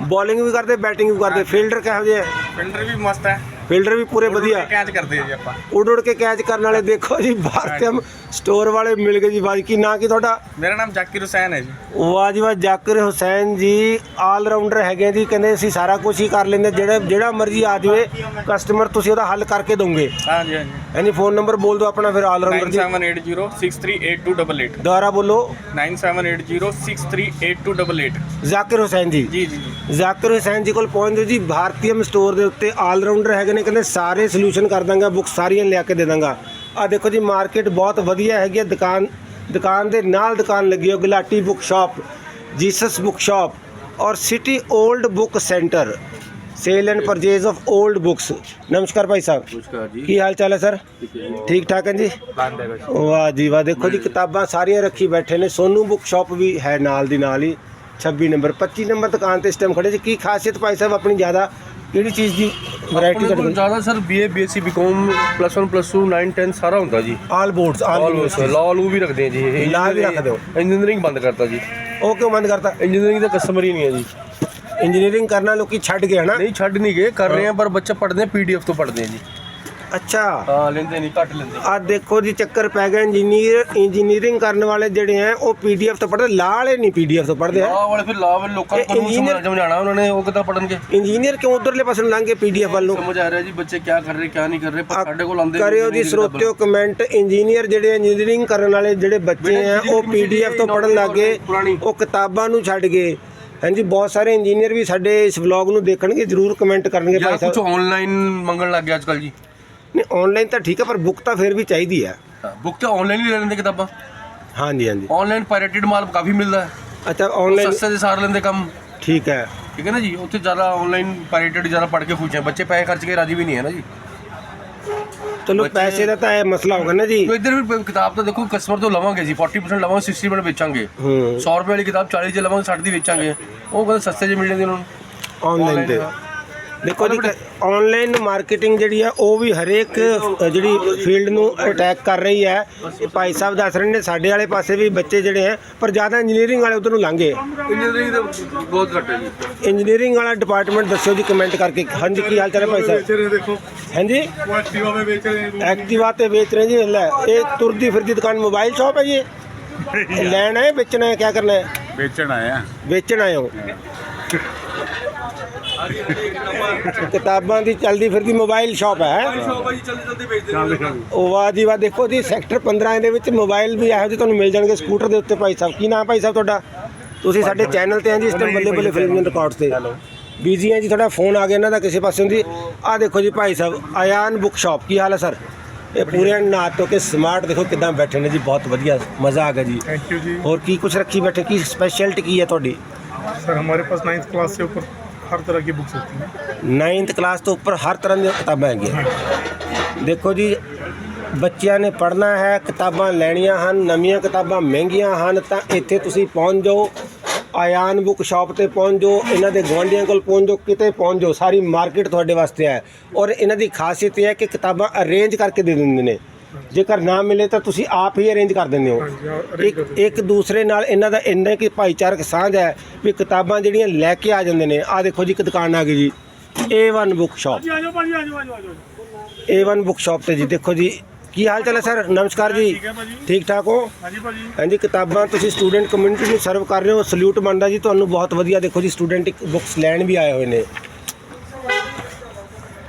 ਬੋਲਿੰਗ ਵੀ ਕਰਦੇ ਬੈਟਿੰਗ ਵੀ ਕਰਦੇ ਫੀਲਡਰ ਕਿਹੋ ਜਿਹੇ ਫੀਲਡਰ ਵੀ ਮਸਤ ਹੈ। ਫੀਲਡਰ ਵੀ ਪੂਰੇ ਵਧੀਆ। ਕੈਚ ਕਰਦੇ ਜੀ ਆਪਾਂ। ਉੜ ਉੜ ਕੇ ਕੈਚ ਕਰਨ ਵਾਲੇ ਦੇਖੋ ਜੀ ਭਾਰਤੀਅਮ ਸਟੋਰ ਵਾਲੇ ਮਿਲ ਗਏ ਜੀ ਬਾਜੀ। ਕੀ ਨਾਂ ਕੀ ਤੁਹਾਡਾ? ਮੇਰਾ ਨਾਮ ਜਾਕਿਰ ਹੁਸੈਨ ਹੈ ਜੀ। ਵਾਹ ਜੀ ਵਾਹ ਜਾਕਿਰ ਹੁਸੈਨ ਜੀ ਆਲ ਰਾਊਂਡਰ ਹੈਗੇ ਜੀ। ਕਹਿੰਦੇ ਅਸੀਂ ਸਾਰਾ ਕੁਝ ਹੀ ਕਰ ਲੈਂਦੇ ਜਿਹੜਾ ਜਿਹੜਾ ਮਰਜ਼ੀ ਆ ਜਾਵੇ ਕਸਟਮਰ ਤੁਸੀਂ ਉਹਦਾ ਹੱਲ ਕਰਕੇ ਦੋਗੇ। ਹਾਂਜੀ ਹਾਂਜੀ। ਐਨੀ ਫੋਨ ਨੰਬਰ ਬੋਲ ਦਿਓ ਆਪਣਾ ਫਿਰ ਆਲ ਰਾਊਂਡਰ ਜੀ 9780638288 ਦੁਬਾਰਾ ਬੋਲੋ। 9780638288 ਜ਼ਾਕਿਰ ਹੁਸੈਨ ਜੀ। ਜੀ ਜੀ ਜ਼ਾਕਿਰ ਹੁਸੈਨ ਜੀ ਕੋਲ ਪਹੁੰਚ ਜੀ। ਭਾਰਤੀਅਮ ਸਟੋਰ ਦੇ ਉੱਤੇ ਆਲ ਰਾਊਂਡਰ ਹੈਗੇ ਨੇ ਕਹਿੰਦੇ ਸਾਰੇ ਸੋਲੂਸ਼ਨ ਕਰ ਦਾਂਗਾ ਬੁੱਕ ਸਾਰੀਆਂ ਲਿਆ ਕੇ ਦੇ ਦਾਂਗਾ। ਆ ਦੇਖੋ ਜੀ ਮਾਰਕੀਟ ਬਹੁਤ ਵਧੀਆ ਹੈਗੀ ਹੈ ਦੁਕਾਨ ਦੁਕਾਨ ਦੇ ਨਾਲ ਦੁਕਾਨ ਲੱਗੀ ਹੋ Gulati book shop Jesus book shop ਔਰ city old book centre sale and purchase of old books ਨਮਸਕਾਰ ਭਾਈ ਸਾਹਿਬ। ਨਮਸਕਾਰ ਜੀ। ਕੀ ਹਾਲ ਚਾਲ ਹੈ ਸਰ? ਠੀਕ ਠਾਕ ਹੈ ਜੀ? ਵਾਹ ਜੀ ਵਾਹ ਦੇਖੋ ਜੀ ਕਿਤਾਬਾਂ ਸਾਰੀਆਂ ਰੱਖੀ ਬੈਠੇ ਨੇ ਸੋਨੂ ਬੁੱਕ ਸ਼ਾਪ ਵੀ ਹੈ ਨਾਲ ਦੀ ਨਾਲ ਹੀ। 26 ਨੰਬਰ 25 ਨੰਬਰ ਦੁਕਾਨ ਤੇ ਇਸ ਟਾਈਮ ਖੜੇ ਜੀ। ਕੀ ਖਾਸੀਅਤ ਭਾਈ ਸਾਹਿਬ ਆਪਣੀ ਜ਼ਿਆਦਾ ਕਿਹੜੀ ਚੀਜ਼ ਦੀ ਵੈਰਾਈਟੀ ਆਪਣੇ ਕੋਲ ਤੁਹਾਡੇ ਜ਼ਿਆਦਾ sir BA BSc BCom plus 1 plus 2 9 10 ਸਾਰਾ ਹੁੰਦਾ ਜੀ। All boards all almost law ਲੂ ਵੀ ਰੱਖਦੇ ਆ ਜੀ ਇਹ। ਲਾਅ ਵੀ ਰੱਖਦੇ ਹੋ। ਇੰਜੀਨੀਅਰਿੰਗ ਬੰਦ ਕਰਤਾ ਜੀ। ਉਹ ਕਿਉਂ ਬੰਦ ਕਰਤਾ? ਇੰਜੀਨੀਅਰਿੰਗ ਦਾ ਕਸਟਮਰ ਹੀ ਨਹੀਂ ਹੈ ਜੀ। ਇੰਜੀਨੀਅਰਿੰਗ ਕਰਨਾ ਲੋਕੀ ਛੱਡ ਗਏ ਹਨਾ? ਨਹੀਂ ਛੱਡ ਨਹੀਂ ਗਏ ਕਰ ਰਹੇ ਆ ਪਰ ਬੱਚੇ ਪੜ੍ਹਦੇ ਆ ਪੀਡੀਐਫ ਤੋਂ ਪੜ੍ਹਦੇ ਆ ਜੀ। ਅੱਛਾ। ਹਾਂ ਲੈਂਦੇ ਨਹੀਂ ਘੱਟ ਲੈਂਦੇ। ਆ ਦੇਖੋ ਜੀ ਚੱਕਰ ਪੈ ਗਿਆ। ਇੰਜੀਨੀਅਰ ਇੰਜੀਨੀਅਰਿੰਗ ਕਰਨ ਵਾਲੇ ਜਿਹੜੇ ਆ ਉਹ ਪੀਡੀਐਫ ਤੋਂ ਪੜ੍ਹਦੇ। ਲਾਹ ਵਾਲੇ ਨਹੀਂ ਪੀਡੀਐਫ ਤੋਂ ਪੜ੍ਹਦੇ ਆ ਲਾਅ ਵਾਲੇ ਫਿਰ ਲਾਅ ਵਾਲੇ ਲੋਕਾਂ ਨੂੰ ਇਹ ਕਾਨੂੰਨ engineer- ਸਮਝਾ- ਸਮਝਾਉਣਾ ਉਹਨਾਂ ਨੇ ਉਹ ਕਿੱਦਾਂ ਪੜਨਗੇ ਇੰਜੀਨੀਅਰ ਕਿਉਂ ਉਧਰਲੇ ਪਾਸੇ ਨੂੰ ਲੰਘ ਕੇ ਪੀਡੀਐਫ ਵੱਲ ਨੂੰ? ਸਮਝ ਆ ਰਿਹਾ ਜੀ ਬੱਚੇ ਕੀ ਕਰ ਰਹੇ ਕੀ ਨਹੀਂ ਕਰ ਰਹੇ ਪਰ ਸਾਡੇ ਕੋਲ ਆਉਂਦੇ ਕਰਿਓ ਜੀ ਸਰੋਤਿਓ ਕਮੈਂਟ ਇੰਜੀਨੀਅਰ ਜਿਹੜੇ ਇੰਜੀਨੀਅਰਿੰਗ ਕਰਨ ਵਾਲੇ ਜਿਹੜੇ ਬੱਚੇ ਆ ਉਹ ਪੀਡੀਐਫ ਤੋਂ ਪੜਨ ਲੱਗੇ ਉਹ ਕਿਤਾਬਾਂ ਨੂੰ ਛੱਡ ਗਏ। ਹਾਂਜੀ ਬਹੁਤ ਸਾਰੇ ਇੰਜੀਨੀਅਰ ਵੀ ਸਾਡੇ ਇਸ ਵਲੌਗ ਨੂੰ ਦੇਖਣਗੇ ਜਰੂਰ ਕਮੈਂਟ ਕਰਨਗੇ ਭਾਈ ਜਾਂ ਕੁਝ ਸਾਹਿਬ। ਆਨਲਾਈਨ ਮੰਗਣ ਲੱਗ ਗਿਆ ਅੱਜ ਕੱਲ ਜੀ। ਨਹੀਂ ਆਨਲਾਈਨ ਤਾਂ ਠੀਕ ਹੈ ਪਰ ਬੁੱਕ ਤਾਂ ਫਿਰ ਵੀ ਚਾਹੀਦੀ ਹੈ। ਬੁੱਕ ਤੇ ਆਨਲਾਈਨ ਹੀ ਲੈ ਲੈਂਦੇ ਕਿਤਾਬਾਂ। ਹਾਂਜੀ ਹਾਂਜੀ। ਆਨਲਾਈਨ ਪਾਇਰੇਟਡ ਮਾਲ ਕਾਫੀ ਮਿਲਦਾ ਹੈ। ਅੱਛਾ ਆਨਲਾਈਨ ਸਸਤੇ ਦੇ ਸਾਰ ਲੈਂਦੇ ਕੰਮ। ਠੀਕ ਹੈ। ਠੀਕ ਹੈ ਨਾ ਜੀ? ਉੱਥੇ ਜ਼ਿਆਦਾ ਆਨਲਾਈਨ ਪਾਇਰੇਟਡ ਜ਼ਿਆਦਾ ਪੜ੍ਹ ਕੇ ਖੁਸ਼ ਹੈ। ਬੱਚੇ ਪੈਸੇ ਖਰਚ ਕੇ ਰਾਜੀ ਵੀ ਨਹੀਂ ਹੈ ਨਾ ਜੀ। ਚਲੋ ਪੈਸੇ ਦਾ ਤਾਂ ਇਹ ਮਸਲਾ ਹੋਗਾ ਨਾ ਜੀ। ਤੋ ਇੱਧਰ ਵੀ ਕਿਤਾਬ ਤਾਂ ਦੇਖੋ ਕਸਟਮਰ ਤੋਂ ਲਵਾਂਗੇ ਜੀ। 40% ਲਵਾਂਗੇ 60% ਵੇਚਾਂਗੇ। ਹੂੰ। 100 ਰੁਪਏ ਵਾਲੀ ਕਿਤਾਬ 40 ਚ ਲਵਾਂਗੇ 60 ਦੀ ਵੇਚਾਂਗੇ। ਉਹ ਕਹਿੰਦੇ ਸਸਤੇ ਚ ਮਿਲ ਜਾਂਦੀ ਉਹਨਾਂ ਨੂੰ। ਆਨਲਾਈਨ ਤੇ। ਦੇਖੋ ਜੀ ਆਨਲਾਈਨ ਮਾਰਕੀਟਿੰਗ ਜਿਹੜੀ ਆ ਉਹ ਵੀ ਹਰੇਕ ਜਿਹੜੀ ਫੀਲਡ ਨੂੰ ਅਟੈਕ ਕਰ ਰਹੀ ਹੈ। ਇਹ ਭਾਈ ਸਾਹਿਬ ਦੱਸ ਰਹੇ ਨੇ ਸਾਡੇ ਵਾਲੇ ਪਾਸੇ ਵੀ ਬੱਚੇ ਜਿਹੜੇ ਆ ਪਰ ਜ਼ਿਆਦਾ ਇੰਜੀਨੀਅਰਿੰਗ ਵਾਲੇ ਉਧਰ ਨੂੰ ਲੰਘੇ ਇੰਜੀਨੀਅਰਿੰਗ ਦਾ ਬਹੁਤ ਘੱਟ ਹੈ ਜੀ। ਇੰਜੀਨੀਅਰਿੰਗ ਵਾਲਾ ਡਿਪਾਰਟਮੈਂਟ ਦੱਸਿਓ ਜੀ ਕਮੈਂਟ ਕਰਕੇ। ਹਾਂਜੀ ਕੀ ਹਾਲ ਚਾਲ ਹੈ ਭਾਈ ਸਾਹਿਬ? ਹਾਂਜੀ? ਐਕਟਿਵਾ ਵੇਚ ਰਹੇ ਐਕਟਿਵਾ ਤੇ ਵੇਚ ਰਹੇ ਜੀ ਲੈ ਇਹ ਤੁਰਦੀ ਫਿਰਦੀ ਦੁਕਾਨ ਮੋਬਾਈਲ ਸ਼ਾਪ ਹੈ ਜੀ ਲੈਣਾ ਹੈ ਵੇਚਣਾ ਹੈ ਕੀ ਕਰਨਾ ਹੈ? ਵੇਚਣਾ ਹੈ ਵੇਚਣਾ ਹੈ। ਉਹ *laughs* ਕਿਤਾਬਾਂ ਦੀ ਚੱਲਦੀ ਫਿਰਦੀ ਮੋਬਾਈਲ ਸ਼ਾਪ ਹੈ ਉਹ ਵਾਹ ਜੀ ਵਾਹ ਦੇਖੋ ਜੀ ਸੈਕਟਰ 15 ਦੇ ਵਿੱਚ ਮੋਬਾਈਲ ਵੀ ਇਹੋ ਜਿਹੇ ਤੁਹਾਨੂੰ ਮਿਲ ਜਾਣਗੇ ਸਕੂਟਰ ਦੇ ਉੱਤੇ ਭਾਈ ਸਾਹਿਬ ਕੀ ਨਾਮ ਭਾਈ ਸਾਹਿਬ ਤੁਹਾਡਾ ਤੁਸੀਂ ਸਾਡੇ ਚੈਨਲ ਤੇ ਆ ਜੀ ਇਸ ਟਾਈਮ ਬੱਲੇ ਬੱਲੇ ਫਿਲਮ ਰਿਕਾਰਡਸ ਤੇ ਬੀਜੀ ਹੈ ਜੀ ਤੁਹਾਡਾ ਫੋਨ ਆ ਗਿਆ ਇਹਨਾਂ ਦਾ ਕਿਸੇ ਪਾਸਿਓਂ ਦੀ ਆ ਦੇਖੋ ਜੀ ਭਾਈ ਸਾਹਿਬ ਆਯਾਨ ਬੁੱਕ ਸ਼ਾਪ ਕੀ ਹਾਲ ਹੈ ਸਰ ਇਹ ਪੂਰੇ ਨਹਾ ਧੋ ਕੇ ਸਮਾਰਟ ਦੇਖੋ ਕਿਦਾਂ ਬੈਠੇ ਨੇ ਜੀ ਬਹੁਤ ਵਧੀਆ ਮਜ਼ਾ ਆ ਗਿਆ ਜੀ थैंक यू जी ਹੋਰ ਕੀ ਕੁਝ ਰੱਖੀ ਬੈਠੇ ਕੀ ਸਪੈਸ਼ਲਿਟੀ ਕੀ ਹੈ ਤੁਹਾਡੀ सर हमारे पास नाइन्थ क्लास से ऊपर हर तरह की बुक्स होती हैं 9th ਕਲਾਸ ਤੋਂ ਉੱਪਰ ਹਰ ਤਰ੍ਹਾਂ ਦੀਆਂ ਕਿਤਾਬਾਂ ਹੈਗੀਆਂ ਦੇਖੋ ਜੀ ਬੱਚਿਆਂ ਨੇ ਪੜ੍ਹਨਾ ਹੈ ਕਿਤਾਬਾਂ ਲੈਣੀਆਂ ਹਨ ਨਵੀਆਂ ਕਿਤਾਬਾਂ ਮਹਿੰਗੀਆਂ ਹਨ ਤਾਂ ਇੱਥੇ ਤੁਸੀਂ ਪਹੁੰਚ ਜਾਓ ਆਯਾਨ ਬੁੱਕ ਸ਼ਾਪ ਤੇ ਪਹੁੰਚ ਜਾਓ ਇਹਨਾਂ ਦੇ ਗੁਆਂਢੀਆਂ ਕੋਲ ਪਹੁੰਚ ਜਾਓ ਕਿਤੇ ਪਹੁੰਚ ਜਾਓ ਸਾਰੀ ਮਾਰਕੀਟ ਤੁਹਾਡੇ ਵਾਸਤੇ ਹੈ ਔਰ ਇਹਨਾਂ ਦੀ ਖਾਸੀਅਤ ਇਹ ਹੈ ਕਿ ਕਿਤਾਬਾਂ ਅਰੇਂਜ ਕਰਕੇ ਦੇ ਦਿੰਦੇ ਨੇ ਜੇਕਰ ਨਾ ਮਿਲੇ ਤਾਂ ਤੁਸੀਂ ਆਪ ਹੀ ਅਰੇਂਜ ਕਰ ਦਿੰਦੇ ਹੋ। ਇੱਕ ਇੱਕ ਦੂਸਰੇ ਨਾਲ ਇਹਨਾਂ ਦਾ ਇੰਨਾ ਕਿ ਭਾਈਚਾਰਕ ਸਾਂਝ ਹੈ ਵੀ ਕਿਤਾਬਾਂ ਜਿਹੜੀਆਂ ਲੈ ਕੇ ਆ ਜਾਂਦੇ ਨੇ। ਆ ਦੇਖੋ ਜੀ ਇੱਕ ਦੁਕਾਨ ਆ ਗਈ ਜੀ। A1 book shop A1 book shop ਤੇ ਜੀ ਦੇਖੋ ਜੀ ਕੀ ਹਾਲ ਚਾਲ ਹੈ ਸਰ? ਨਮਸਕਾਰ ਜੀ। ਠੀਕ ਠਾਕ ਹੋ? ਹਾਂਜੀ ਭਾਜੀ। ਹਾਂਜੀ ਕਿਤਾਬਾਂ ਤੁਸੀਂ ਸਟੂਡੈਂਟ ਕਮਿਊਨਿਟੀ ਨੂੰ ਸਰਵ ਕਰ ਰਹੇ ਹੋ। ਸਲੂਟ ਮੰਨਦਾ ਜੀ ਤੁਹਾਨੂੰ ਬਹੁਤ ਵਧੀਆ ਦੇਖੋ ਜੀ ਸਟੂਡੈਂਟ ਬੁੱਕਸ ਲੈਣ ਵੀ ਆਏ ਹੋਏ ਨੇ।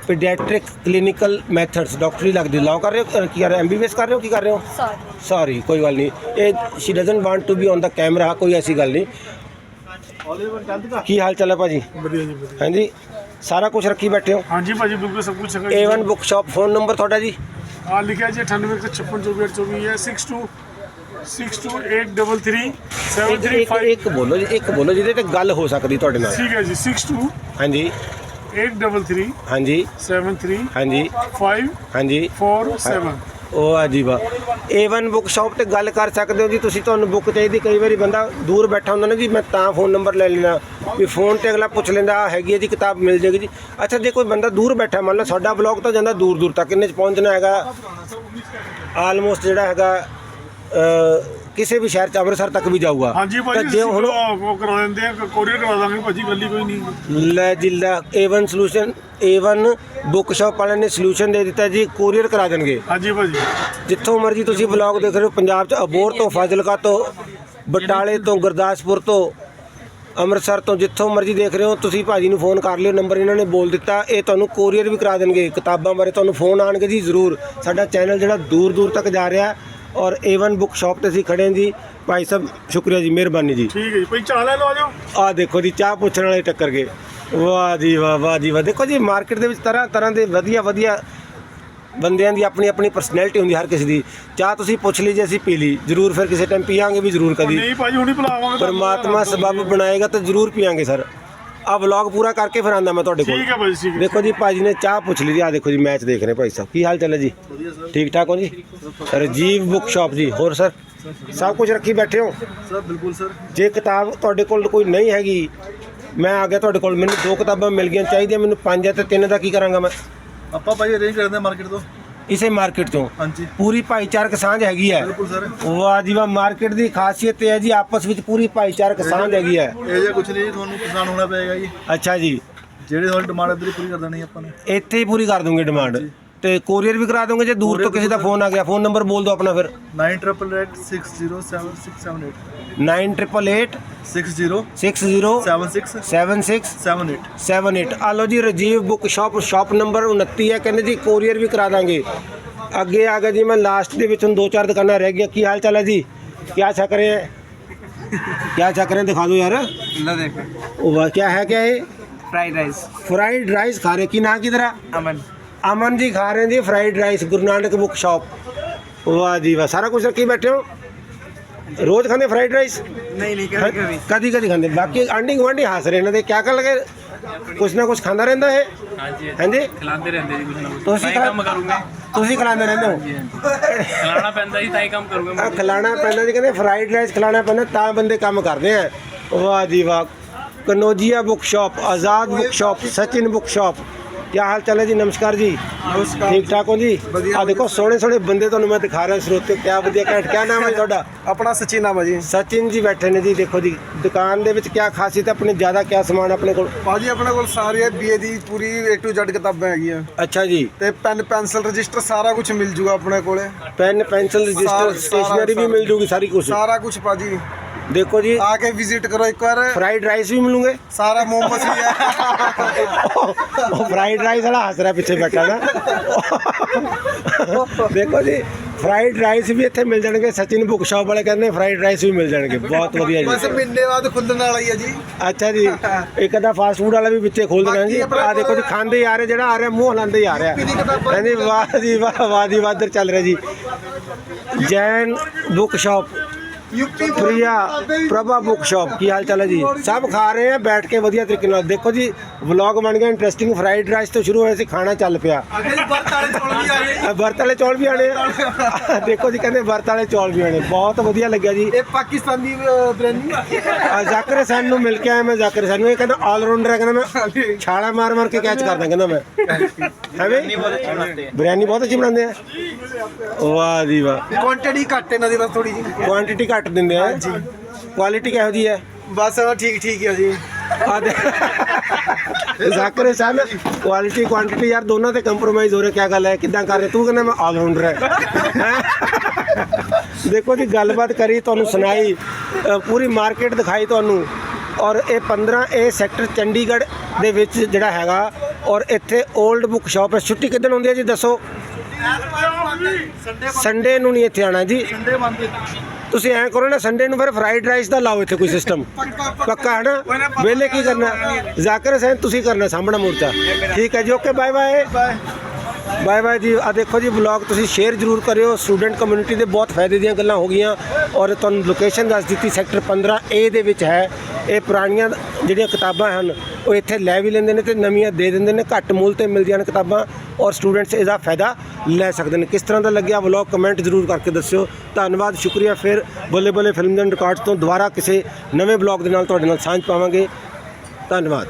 ਪੀਡੀਆਟ੍ਰਿਕ ਕਲੀਨਿਕਲ ਮੈਥਡਸ ਡਾਕਟਰੀ ਲੱਗਦੀ। ਲਾਓ ਕਰ ਰਹੇ ਹੋ? ਅਹ ਕੀ ਕਰ ਰਹੇ? ਹੋ ਐਮਬੀਬੀਐਸ ਕਰ ਰਹੇ ਹੋ? ਕੀ ਕਰ ਰਹੇ ਹੋ? Sorry. ਸੌਰੀ ਕੋਈ ਗੱਲ ਨਹੀਂ। ਇਹ she doesn't want to be on the camera ਕੋਈ ਐਸੀ ਗੱਲ ਨਹੀਂ। ਕੀ ਹਾਲ ਚਾਲ ਹੈ ਭਾਜੀ? ਵਧੀਆ ਜੀ ਵਧੀਆ। ਹਾਂਜੀ। ਸਾਰਾ ਕੁਝ ਰੱਖੀ ਬੈਠੇ ਹੋ? ਹਾਂਜੀ ਭਾਜੀ ਬਿਲਕੁਲ ਸਭ ਕੁਝ ਹੈਗਾ A1 book shop phone number ਤੁਹਾਡਾ ਜੀ? ਆ ਲਿਖਿਆ ਜੀ 9856542824 ਹੈ। 62 ਇੱਕ- ਇੱਕ 6283373 ਇੱਕ ਬੋਲੋ ਜੀ ਇੱਕ ਬੋਲੋ ਜਿਹਦੇ ਤੇ ਗੱਲ ਹੋ ਸਕਦੀ ਤੁਹਾਡੇ ਨਾਲ। ਠੀਕ ਹੈ ਜੀ 62 ਹਾਂਜੀ। 833 ਹਾਂਜੀ। 73 ਹਾਂਜੀ। 5 ਹਾਂਜੀ। 47 ਉਹ ਆ ਜੀ ਵਾ। A1 ਬੁੱਕ ਸ਼ਾਪ ਤੇ ਗੱਲ ਕਰ ਸਕਦੇ ਹੋ ਜੀ ਤੁਸੀਂ ਤੁਹਾਨੂੰ ਬੁੱਕ ਚਾਹੀਦੀ। ਕਈ ਵਾਰੀ ਬੰਦਾ ਦੂਰ ਬੈਠਾ ਹੁੰਦਾ ਨਾ ਜੀ ਮੈਂ ਤਾਂ ਫੋਨ ਨੰਬਰ ਲੈ ਲੈਣਾ ਵੀ ਫੋਨ ਤੇ ਅਗਲਾ ਪੁੱਛ ਲੈਂਦਾ ਹੈਗੀ ਹੈ ਜੀ ਕਿਤਾਬ ਮਿਲ ਜੇਗੀ ਜੀ। ਅੱਛਾ ਜੇ ਕੋਈ ਬੰਦਾ ਦੂਰ ਬੈਠਾ ਮੰਨ ਲਓ ਸਾਡਾ ਬਲੌਗ ਤਾਂ ਜਾਂਦਾ ਦੂਰ ਦੂਰ ਤੱਕ ਕਿੰਨੇ ਚ ਪਹੁੰਚਣਾ ਹੈਗਾ? ਆਲਮੋਸਟ ਜਿਹੜਾ ਹੈਗਾ ਕਿਸੇ ਵੀ ਸ਼ਹਿਰ ਚ ਅੰਮ੍ਰਿਤਸਰ ਤੱਕ ਵੀ ਜਾਊਗਾ। ਹਾਂਜੀ ਜੇ ਹੁਣ ਉਹ ਕਰਾ ਦਿੰਦੇ ਆ ਕੋਰੀਅਰ ਕਰਾ ਦਾਂਗੇ ਭਾਜੀ ਗੱਲੀ ਕੋਈ ਨਹੀਂ। ਲੈ ਜਿੱਲਾ A1 solution A1 book shop ਵਾਲਿਆਂ ਨੇ ਸੋਲੂਸ਼ਨ ਦੇ ਦਿੱਤਾ ਜੀ ਕੋਰੀਅਰ ਕਰਾ ਦੇਣਗੇ। ਹਾਂਜੀ ਭਾਜੀ। ਜਿੱਥੋਂ ਮਰਜ਼ੀ ਤੁਸੀਂ ਬਲੌਗ ਦੇਖ ਰਹੇ ਹੋ ਪੰਜਾਬ ਚ ਅਬੋਰ ਤੋਂ ਫਾਜ਼ਿਲਕਾ ਤੋਂ ਬਟਾਲੇ ਤੋਂ ਗੁਰਦਾਸਪੁਰ ਤੋਂ ਅੰਮ੍ਰਿਤਸਰ ਤੋਂ ਜਿੱਥੋਂ ਮਰਜ਼ੀ ਦੇਖ ਰਹੇ ਹੋ ਤੁਸੀਂ ਭਾਜੀ ਨੂੰ ਫੋਨ ਕਰ ਲਿਓ ਨੰਬਰ ਇਹਨਾਂ ਨੇ ਬੋਲ ਦਿੱਤਾ ਇਹ ਤੁਹਾਨੂੰ ਕੋਰੀਅਰ ਵੀ ਕਰਾ ਦੇਣਗੇ ਕਿਤਾਬਾਂ ਬਾਰੇ ਤੁਹਾਨੂੰ ਫੋਨ ਆਣਗੇ ਜੀ ਜ਼ਰੂਰ। ਸਾਡਾ ਚੈਨਲ ਜਿਹੜਾ ਦੂਰ ਦੂਰ ਤੱਕ ਜਾ ਰਿਹਾ ਔਰ A1 ਬੁੱਕ ਸ਼ਾਪ ਤੇ ਅਸੀਂ ਖੜੇ ਹਾਂ ਜੀ। ਭਾਈ ਸਾਹਿਬ ਸ਼ੁਕਰੀਆ ਜੀ ਮਿਹਰਬਾਨੀ ਜੀ। ਠੀਕ ਹੈ ਜੀ। ਕੋਈ ਚਾਹ ਲੈ ਲਓ ਆ ਆ ਦੇਖੋ ਜੀ ਚਾਹ ਪੁੱਛਣ ਵਾਲੇ ਟੱਕਰ ਗਏ। ਵਾਹ ਜੀ ਵਾਹ ਵਾਹ ਜੀ ਵਾਹ। ਦੇਖੋ ਜੀ ਮਾਰਕੀਟ ਦੇ ਵਿੱਚ ਤਰ੍ਹਾਂ ਤਰ੍ਹਾਂ ਦੇ ਵਧੀਆ ਵਧੀਆ ਬੰਦਿਆਂ ਦੀ ਆਪਣੀ ਆਪਣੀ ਪਰਸਨੈਲਿਟੀ ਹੁੰਦੀ ਹਰ ਕਿਸੇ ਦੀ। ਚਾਹ ਤੁਸੀਂ ਪੁੱਛ ਲਈ ਜੇ ਅਸੀਂ ਪੀ ਲਈ। ਜ਼ਰੂਰ ਫਿਰ ਕਿਸੇ ਟਾਈਮ ਪੀਾਂਗੇ ਵੀ ਜ਼ਰੂਰ ਕਦੀ। ਨਹੀਂ ਭਾਜੀ ਹੁਣੀ ਬੁਲਾਵਾਂਗੇ ਪਰਮਾਤਮਾ ਸਬਬ ਬਣਾਏਗਾ ਤਾਂ ਜ਼ਰੂਰ ਪੀਾਂਗੇ ਸਰ। ਆ ਵਲੌਗ ਪੂਰਾ ਕਰਕੇ ਫਿਰ ਆਂਦਾ ਮੈਂ ਤੁਹਾਡੇ ਕੋਲ। ਦੇਖੋ ਜੀ ਭਾਜੀ ਨੇ ਚਾਹ ਪੁੱਛ ਲਈ ਆ ਦੇਖੋ ਜੀ ਮੈਚ ਦੇਖ ਰਹੇ ਭਾਈ ਸਾਹਿਬ। ਕੀ ਹਾਲ ਚਾਲ ਹੈ ਜੀ? ਠੀਕ ਠਾਕ ਹੋ ਜੀ? ਰਜੀਵ ਬੁੱਕ ਸ਼ਾਪ ਜੀ ਹੋਰ ਸਰ? ਸਭ ਕੁਝ ਰੱਖੀ ਬੈਠੇ ਹੋ? ਸਰ ਬਿਲਕੁਲ ਸਰ। ਜੇ ਕਿਤਾਬ ਤੁਹਾਡੇ ਕੋਲ ਕੋਈ ਨਹੀਂ ਹੈਗੀ ਮੈਂ ਆ ਗਿਆ ਤੁਹਾਡੇ ਕੋਲ ਮੈਨੂੰ ਦੋ ਕਿਤਾਬਾਂ ਮਿਲ ਗਈਆਂ ਚਾਹੀਦੀਆਂ ਮੈਨੂੰ ਪੰਜ ਅਤੇ ਤਿੰਨ ਦਾ ਕੀ ਕਰਾਂਗਾ ਮੈਂ? ਆਪਾਂ ਭਾਈ ਅਰੇਂਜ ਕਰਦੇ ਮਾਰਕੀਟ ਤੋਂ। ਇਸੇ ਮਾਰਕੀਟ ਤੋਂ ਹਾਂਜੀ। ਪੂਰੀ ਭਾਈਚਾਰਕ ਸਾਂਝ ਹੈਗੀ ਹੈ। ਬਿਲਕੁਲ ਸਰ। ਵਾਹ ਜੀ ਵਾਹ ਮਾਰਕੀਟ ਦੀ ਖਾਸੀਅਤ ਇਹ ਹੈ ਜੀ ਆਪਸ ਵਿੱਚ ਪੂਰੀ ਭਾਈਚਾਰਕ ਸਾਂਝ ਹੈਗੀ ਹੈ। ਇਹ ਜਿਹਾ ਕੁਝ ਨਹੀਂ ਤੁਹਾਨੂੰ ਪਛਾਣ ਹੋਣਾ ਪਏਗਾ ਜੀ। ਅੱਛਾ ਜੀ। ਜਿਹੜੇ ਤੁਹਾਡੀ ਡਿਮਾਂਡ ਇੱਧਰ ਪੂਰੀ ਕਰ ਦੇਣੀ ਆਪਾਂ ਨੇ। ਇੱਥੇ ਹੀ ਪੂਰੀ ਕਰ ਦੂੰਗੇ ਡਿਮਾਂਡ ਤੇ ਕੋਰੀਅਰ ਵੀ ਕਰਾ ਦੋਗੇ ਜੇ ਦੂਰ ਤੋਂ ਕਿਸੇ ਦਾ ਫੋਨ ਆ ਗਿਆ ਫੋਨ ਨੰਬਰ ਬੋਲ ਦਿਓ ਆਪਣਾ ਫਿਰ 9886076778 9888 60 60 76 76 78 78 ਆ ਲਓ ਜੀ Rajiv book shop shop number 29 ਹੈ ਕਹਿੰਦੇ ਜੀ ਕੋਰੀਅਰ ਵੀ ਕਰਾ ਦਾਂਗੇ ਅੱਗੇ ਆ ਗਿਆ ਜੀ ਮੈਂ ਲਾਸਟ ਦੇ ਵਿੱਚ ਹੁਣ ਦੋ ਚਾਰ ਦੁਕਾਨਾਂ ਰਹਿ ਗਈਆਂ ਕੀ ਹਾਲ ਚਾਲ ਹੈ ਜੀ ਕੀ ਛਕ ਰਹੇ ਹੈ क्या छक रहे हैं दिखा दो यार लो देखो वो वाह, क्या है क्या है फ्राइड राइस फ्राइड राइस खा रहे की ना किधर है अमन ਅਮਨ ਜੀ ਖਾ ਰਹੇ ਜੀ fried rice Guru Nanak book shop ਵਾਹ ਜੀ ਵਾਹ ਸਾਰਾ ਕੁਝ ਰੱਖੀ ਬੈਠੇ ਹੋ? ਰੋਜ਼ ਖਾਂਦੇ ਫਰਾਈਡ ਰਾਈਸ ਨਹੀਂ ਨਹੀਂ ਕਦੇ ਕਦੀ। ਕਦੀ ਖਾਂਦੇ। ਬਾਕੀ ਆਂਢੀ ਗੁਆਂਢੀ ਹੱਸ ਰਹੇ ਇਹਨਾਂ ਦੇ ਕਿਆ ਕਰ ਲਗੇ? ਕੁਛ ਨਾ ਕੁਛ ਖਾਂਦਾ ਰਹਿੰਦਾ ਹੈ ਹਾਂਜੀ ਖਿਲਾਉਂਦੇ ਰਹਿੰਦੇ ਜੀ ਕੁਝ ਨਾ ਤੁਸੀਂ ਕੰਮ ਕਰੂੰਗਾ। ਤੁਸੀਂ ਖਿਲਾਉਂਦੇ ਰਹਿੰਦੇ ਹੋ? ਖਿਲਾਣਾ ਪੈਂਦਾ ਜੀ ਤਾਂ ਹੀ ਕੰਮ ਕਰੂੰਗਾ ਆ ਖਿਲਾਣਾ ਪੈਂਦਾ ਜੀ ਕਹਿੰਦੇ ਫਰਾਈਡ ਰਾਈਸ ਖਿਲਾਣਾ ਪੈਂਦਾ ਤਾਂ ਬੰਦੇ ਕੰਮ ਕਰਦੇ ਆ। ਵਾਹ ਜੀ ਵਾਹ। Kanojia book shop Azad book shop Sachin book shop ਕੀ ਹਾਲ ਚਾਲ ਜੀ? ਨਮਸਕਾਰ ਜੀ। ਨਮਸਕਾਰ ਠੀਕ ਠਾਕ ਹੋ ਜੀ? ਆ ਦੇਖੋ ਸੋਹਣੇ ਸੋਹਣੇ ਬੰਦੇ ਤੁਹਾਨੂੰ ਮੈਂ ਦਿਖਾ ਰਿਹਾ ਸਰੋਤੇ ਕਿਆ ਵਧੀਆ ਘੈਂਟ ਕਿਆ ਨਾਮ ਹੈ ਤੁਹਾਡਾ? ਆਪਣਾ ਸਚਿਨ ਨਾਮ ਜੀ। ਸਚਿਨ ਜੀ ਬੈਠੇ ਨੇ ਜੀ ਦੇਖੋ ਜੀ ਦੁਕਾਨ ਦੇ ਵਿੱਚ ਕਿਆ ਖਾਸੀਅਤ ਹੈ? ਆਪਣੇ ਜ਼ਿਆਦਾ ਕਿਆ ਸਮਾਨ ਆਪਣੇ ਕੋਲ? ਭਾਜੀ ਆਪਣੇ ਕੋਲ ਸਾਰੀ ਬੀਏ ਦੀ ਪੂਰੀ A to Z ਕਿਤਾਬਾਂ ਹੈਗੀਆਂ। ਅੱਛਾ ਜੀ। ਤੇ ਪੈਨ ਪੈਨਸਲ ਰਜਿਸਟਰ ਸਾਰਾ ਕੁਝ ਮਿਲ ਜੂਗਾ ਆਪਣੇ ਕੋਲੇ। ਪੈਨ ਪੈਨਸਲ ਰਜਿਸਟਰ ਸਟੇਸ਼ਨਰੀ ਵੀ ਮਿਲ ਜੂਗੀ ਸਾਰੀ ਕੁਝ ਸਾਰਾ ਕੁਝ ਭਾਜੀ। ਦੇਖੋ ਜੀ। ਆ ਕੇ ਵਿਜ਼ਿਟ ਕਰੋ ਇੱਕ ਵਾਰ। ਫਰਾਈਡ ਰਾਈਸ ਵੀ ਮਿਲੂਗੇ। ਸਾਰਾ ਮੋਮੋਸ ਵੀ ਹੈ। ਉਹ ਫਰਾਈਡ ਰਾਈਸ ਵਾਲਾ ਹੱਸ ਰਿਹਾ ਪਿੱਛੇ ਬੈਠਾ ਨਾ। ਦੇਖੋ ਜੀ ਫਰਾਈਡ ਰਾਈਸ ਵੀ ਇੱਥੇ ਮਿਲ ਜਾਣਗੇ। ਸਚਿਨ ਬੁੱਕ ਸ਼ਾਪ ਵਾਲੇ ਕਹਿੰਦੇ ਫਰਾਈਡ ਰਾਈਸ ਵੀ ਮਿਲ ਜਾਣਗੇ। ਬਹੁਤ ਵਧੀਆ ਬਸ ਜੀ ਮਹੀਨੇ ਬਾਅਦ ਖੁੱਲਣ ਵਾਲਾ ਹੀ ਹੈ ਜੀ। ਅੱਛਾ ਜੀ। ਇੱਕ ਅਦਾ ਫਾਸਟ ਫੂਡ ਵਾਲਾ ਵੀ ਵਿੱਚੇ ਖੋਲ ਦੇਣਾ ਜੀ। ਆ ਦੇਖੋ ਜੀ ਖਾਂਦੇ ਆ ਰਹੇ ਜਿਹੜਾ ਆ ਰਿਹਾ ਮੂੰਹ ਹਲਾਉਂਦੇ ਆ ਰਿਹਾ। ਕਹਿੰਦੇ ਵਾਹ ਜੀ ਵਾਹ ਵਾਹ ਇੱਧਰ ਚੱਲ ਰਿਹਾ ਜੀ। Jain book shop UP Priya Prabha book shop ਕੀ ਹਾਲ ਚਾਲ ਹੈ ਜੀ? ਸਭ ਖਾ ਰਹੇ ਆ ਬੈਠ ਕੇ ਵਧੀਆ ਤਰੀਕੇ ਨਾਲ। ਦੇਖੋ ਜੀ ਵਲੌਗ ਬਣ ਗਿਆ ਇੰਟਰਸਟਿੰਗ ਫਰਾਈਡ ਰਾਈਸ ਤੋਂ ਸ਼ੁਰੂ ਹੋਇਆ ਸੀ ਖਾਣਾ ਚੱਲ ਪਿਆ। ਬਰਤ ਵਾਲੇ ਚੌਲ ਵੀ ਆ ਗਏ ਆ ਵਰਤ ਵਾਲੇ ਚੌਲ ਵੀ ਆਣੇ ਆ। ਦੇਖੋ ਜੀ ਕਹਿੰਦੇ ਵਰਤ ਵਾਲੇ ਚੌਲ ਵੀ ਆਣੇ ਬਹੁਤ ਵਧੀਆ ਲੱਗਿਆ ਜੀ। ਇਹ ਪਾਕਿਸਤਾਨੀ ਆ। ਜ਼ਾਕਰ ਹਸੈਨ ਨੂੰ ਮਿਲ ਕੇ ਆਇਆ ਮੈਂ ਜ਼ਾਕਰ ਹਸੈਨ ਨੂੰ। ਇਹ ਕਹਿੰਦਾ ਆਲ ਰਾਊਂਡਰ ਹੈ ਕਹਿੰਦਾ ਮੈਂ ਛਾਲਾ ਮਾਰ ਮਾਰ ਕੇ ਕੈਚ ਕਰਦਾ ਕਹਿੰਦਾ ਮੈਂ। ਹੈ ਵੀ? ਬਿਰਿਆਨੀ ਬਹੁਤ ਅੱਛੀ ਬਣਾਉਂਦੇ ਆ। ਵਾਹ ਜੀ ਵਾਹ। ਕੁਆਂਟੀਟੀ ਘੱਟ ਇਹਨਾਂ ਦੀ ਬਸ ਥੋੜੀ ਜੀ ਕੁਆਂਟੀਟੀ ਘੱਟ ਦਿੰਦੇ ਆ। ਜੀ ਕੁਆਲਿਟੀ ਕਿਹੋ ਜੀ ਹੈ? ਬਸ ਠੀਕ ਠੀਕ ਹੈ ਜੀ। ਜ਼ਾਕਰ ਹਸੈਨ ਕੁਆਲਿਟੀ ਕੁਆਂਟੀਟੀ ਯਾਰ ਦੋਨਾਂ ਤੇ ਕੰਪਰੋਮਾਈਜ਼ ਹੋ ਰਿਹਾ ਕੀ ਗੱਲ ਹੈ? ਕਿਦਾਂ ਕਰ ਰਿਹਾ? ਤੂੰ ਕਹਿੰਦਾ ਮੈਂ ਆਲ ਰਾਊਂਡਰ ਹੈ? ਦੇਖੋ ਜੀ ਗੱਲਬਾਤ ਕਰੀ ਤੁਹਾਨੂੰ ਸੁਣਾਈ। ਪੂਰੀ ਮਾਰਕੀਟ ਦਿਖਾਈ ਤੁਹਾਨੂੰ। ਔਰ ਇਹ 15 ਇਹ ਸੈਕਟਰ ਚੰਡੀਗੜ੍ਹ ਦੇ ਵਿੱਚ ਜਿਹੜਾ ਹੈਗਾ ਔਰ ਇੱਥੇ 올ਡ ਬੁੱਕ ਸ਼ਾਪ ਹੈ। ਛੁੱਟੀ ਕਿਦਣ ਹੁੰਦੀ ਹੈ ਜੀ? ਦੱਸੋ। ਸੰਡੇ ਨੂੰ ਨਹੀਂ ਇੱਥੇ ਆਣਾ ਜੀ। ਤੁਸੀਂ ਐਂ ਕਰੋ ਨਾ ਸੰਡੇ ਨੂੰ ਫਿਰ ਫਰਾਈਡ ਰਾਈਸ ਦਾ ਲਾਓ ਇੱਥੇ ਕੋਈ ਸਿਸਟਮ ਪੱਕਾ, ਹੈ ਨਾ? ਵੇਲੇ ਕੀ ਕਰਨਾ? ਜ਼ਾਕਰ ਹਸੈਨ, ਤੁਸੀਂ ਕਰਨਾ ਸਾਹਮਣਾ ਮੋਰਚਾ। ਠੀਕ ਹੈ ਜੀ okay bye bye bye bye ਜੀ। ਆ ਦੇਖੋ ਜੀ ਵਲੌਗ ਤੁਸੀਂ ਸ਼ੇਅਰ ਜ਼ਰੂਰ ਕਰਿਓ। ਸਟੂਡੈਂਟ ਕਮਿਊਨਿਟੀ ਦੇ ਬਹੁਤ ਫਾਇਦੇ ਦੀਆਂ ਗੱਲਾਂ ਹੋ ਗਈਆਂ। ਔਰ ਤੁਹਾਨੂੰ ਲੋਕੇਸ਼ਨ ਦੱਸ ਦਿੱਤੀ ਸੈਕਟਰ 15 ਏ ਦੇ ਵਿੱਚ ਹੈ। ਇਹ ਪੁਰਾਣੀਆਂ ਜਿਹੜੀਆਂ ਕਿਤਾਬਾਂ ਹਨ, ਉਹ ਇੱਥੇ ਲੈ ਵੀ ਲੈਂਦੇ ਨੇ ਤੇ ਨਵੀਆਂ ਦੇ ਦਿੰਦੇ ਨੇ, ਘੱਟ ਮੁੱਲ ਤੇ ਮਿਲਦੀਆਂ ਨੇ ਕਿਤਾਬਾਂ ਔਰ ਸਟੂਡੈਂਟਸ ਇਹਦਾ ਫਾਇਦਾ ਲੈ ਸਕਦੇ ਨੇ। ਕਿਸ ਤਰ੍ਹਾਂ ਦਾ ਲੱਗਿਆ ਵਲੌਗ ਕਮੈਂਟ ਜ਼ਰੂਰ ਕਰਕੇ ਦੱਸਿਓ। ਧੰਨਵਾਦ, ਸ਼ੁਕਰੀਆ ਫਿਰ ਬੱਲੇ ਬੱਲੇ ਫਿਲਮ ਦੇ ਰਿਕਾਰਡਸ ਤੋਂ ਦੁਬਾਰਾ ਕਿਸੇ ਨਵੇਂ ਵਲੌਗ ਦੇ ਨਾਲ ਤੁਹਾਡੇ ਨਾਲ ਸਾਂਝ ਪਾਵਾਂਗੇ। ਧੰਨਵਾਦ।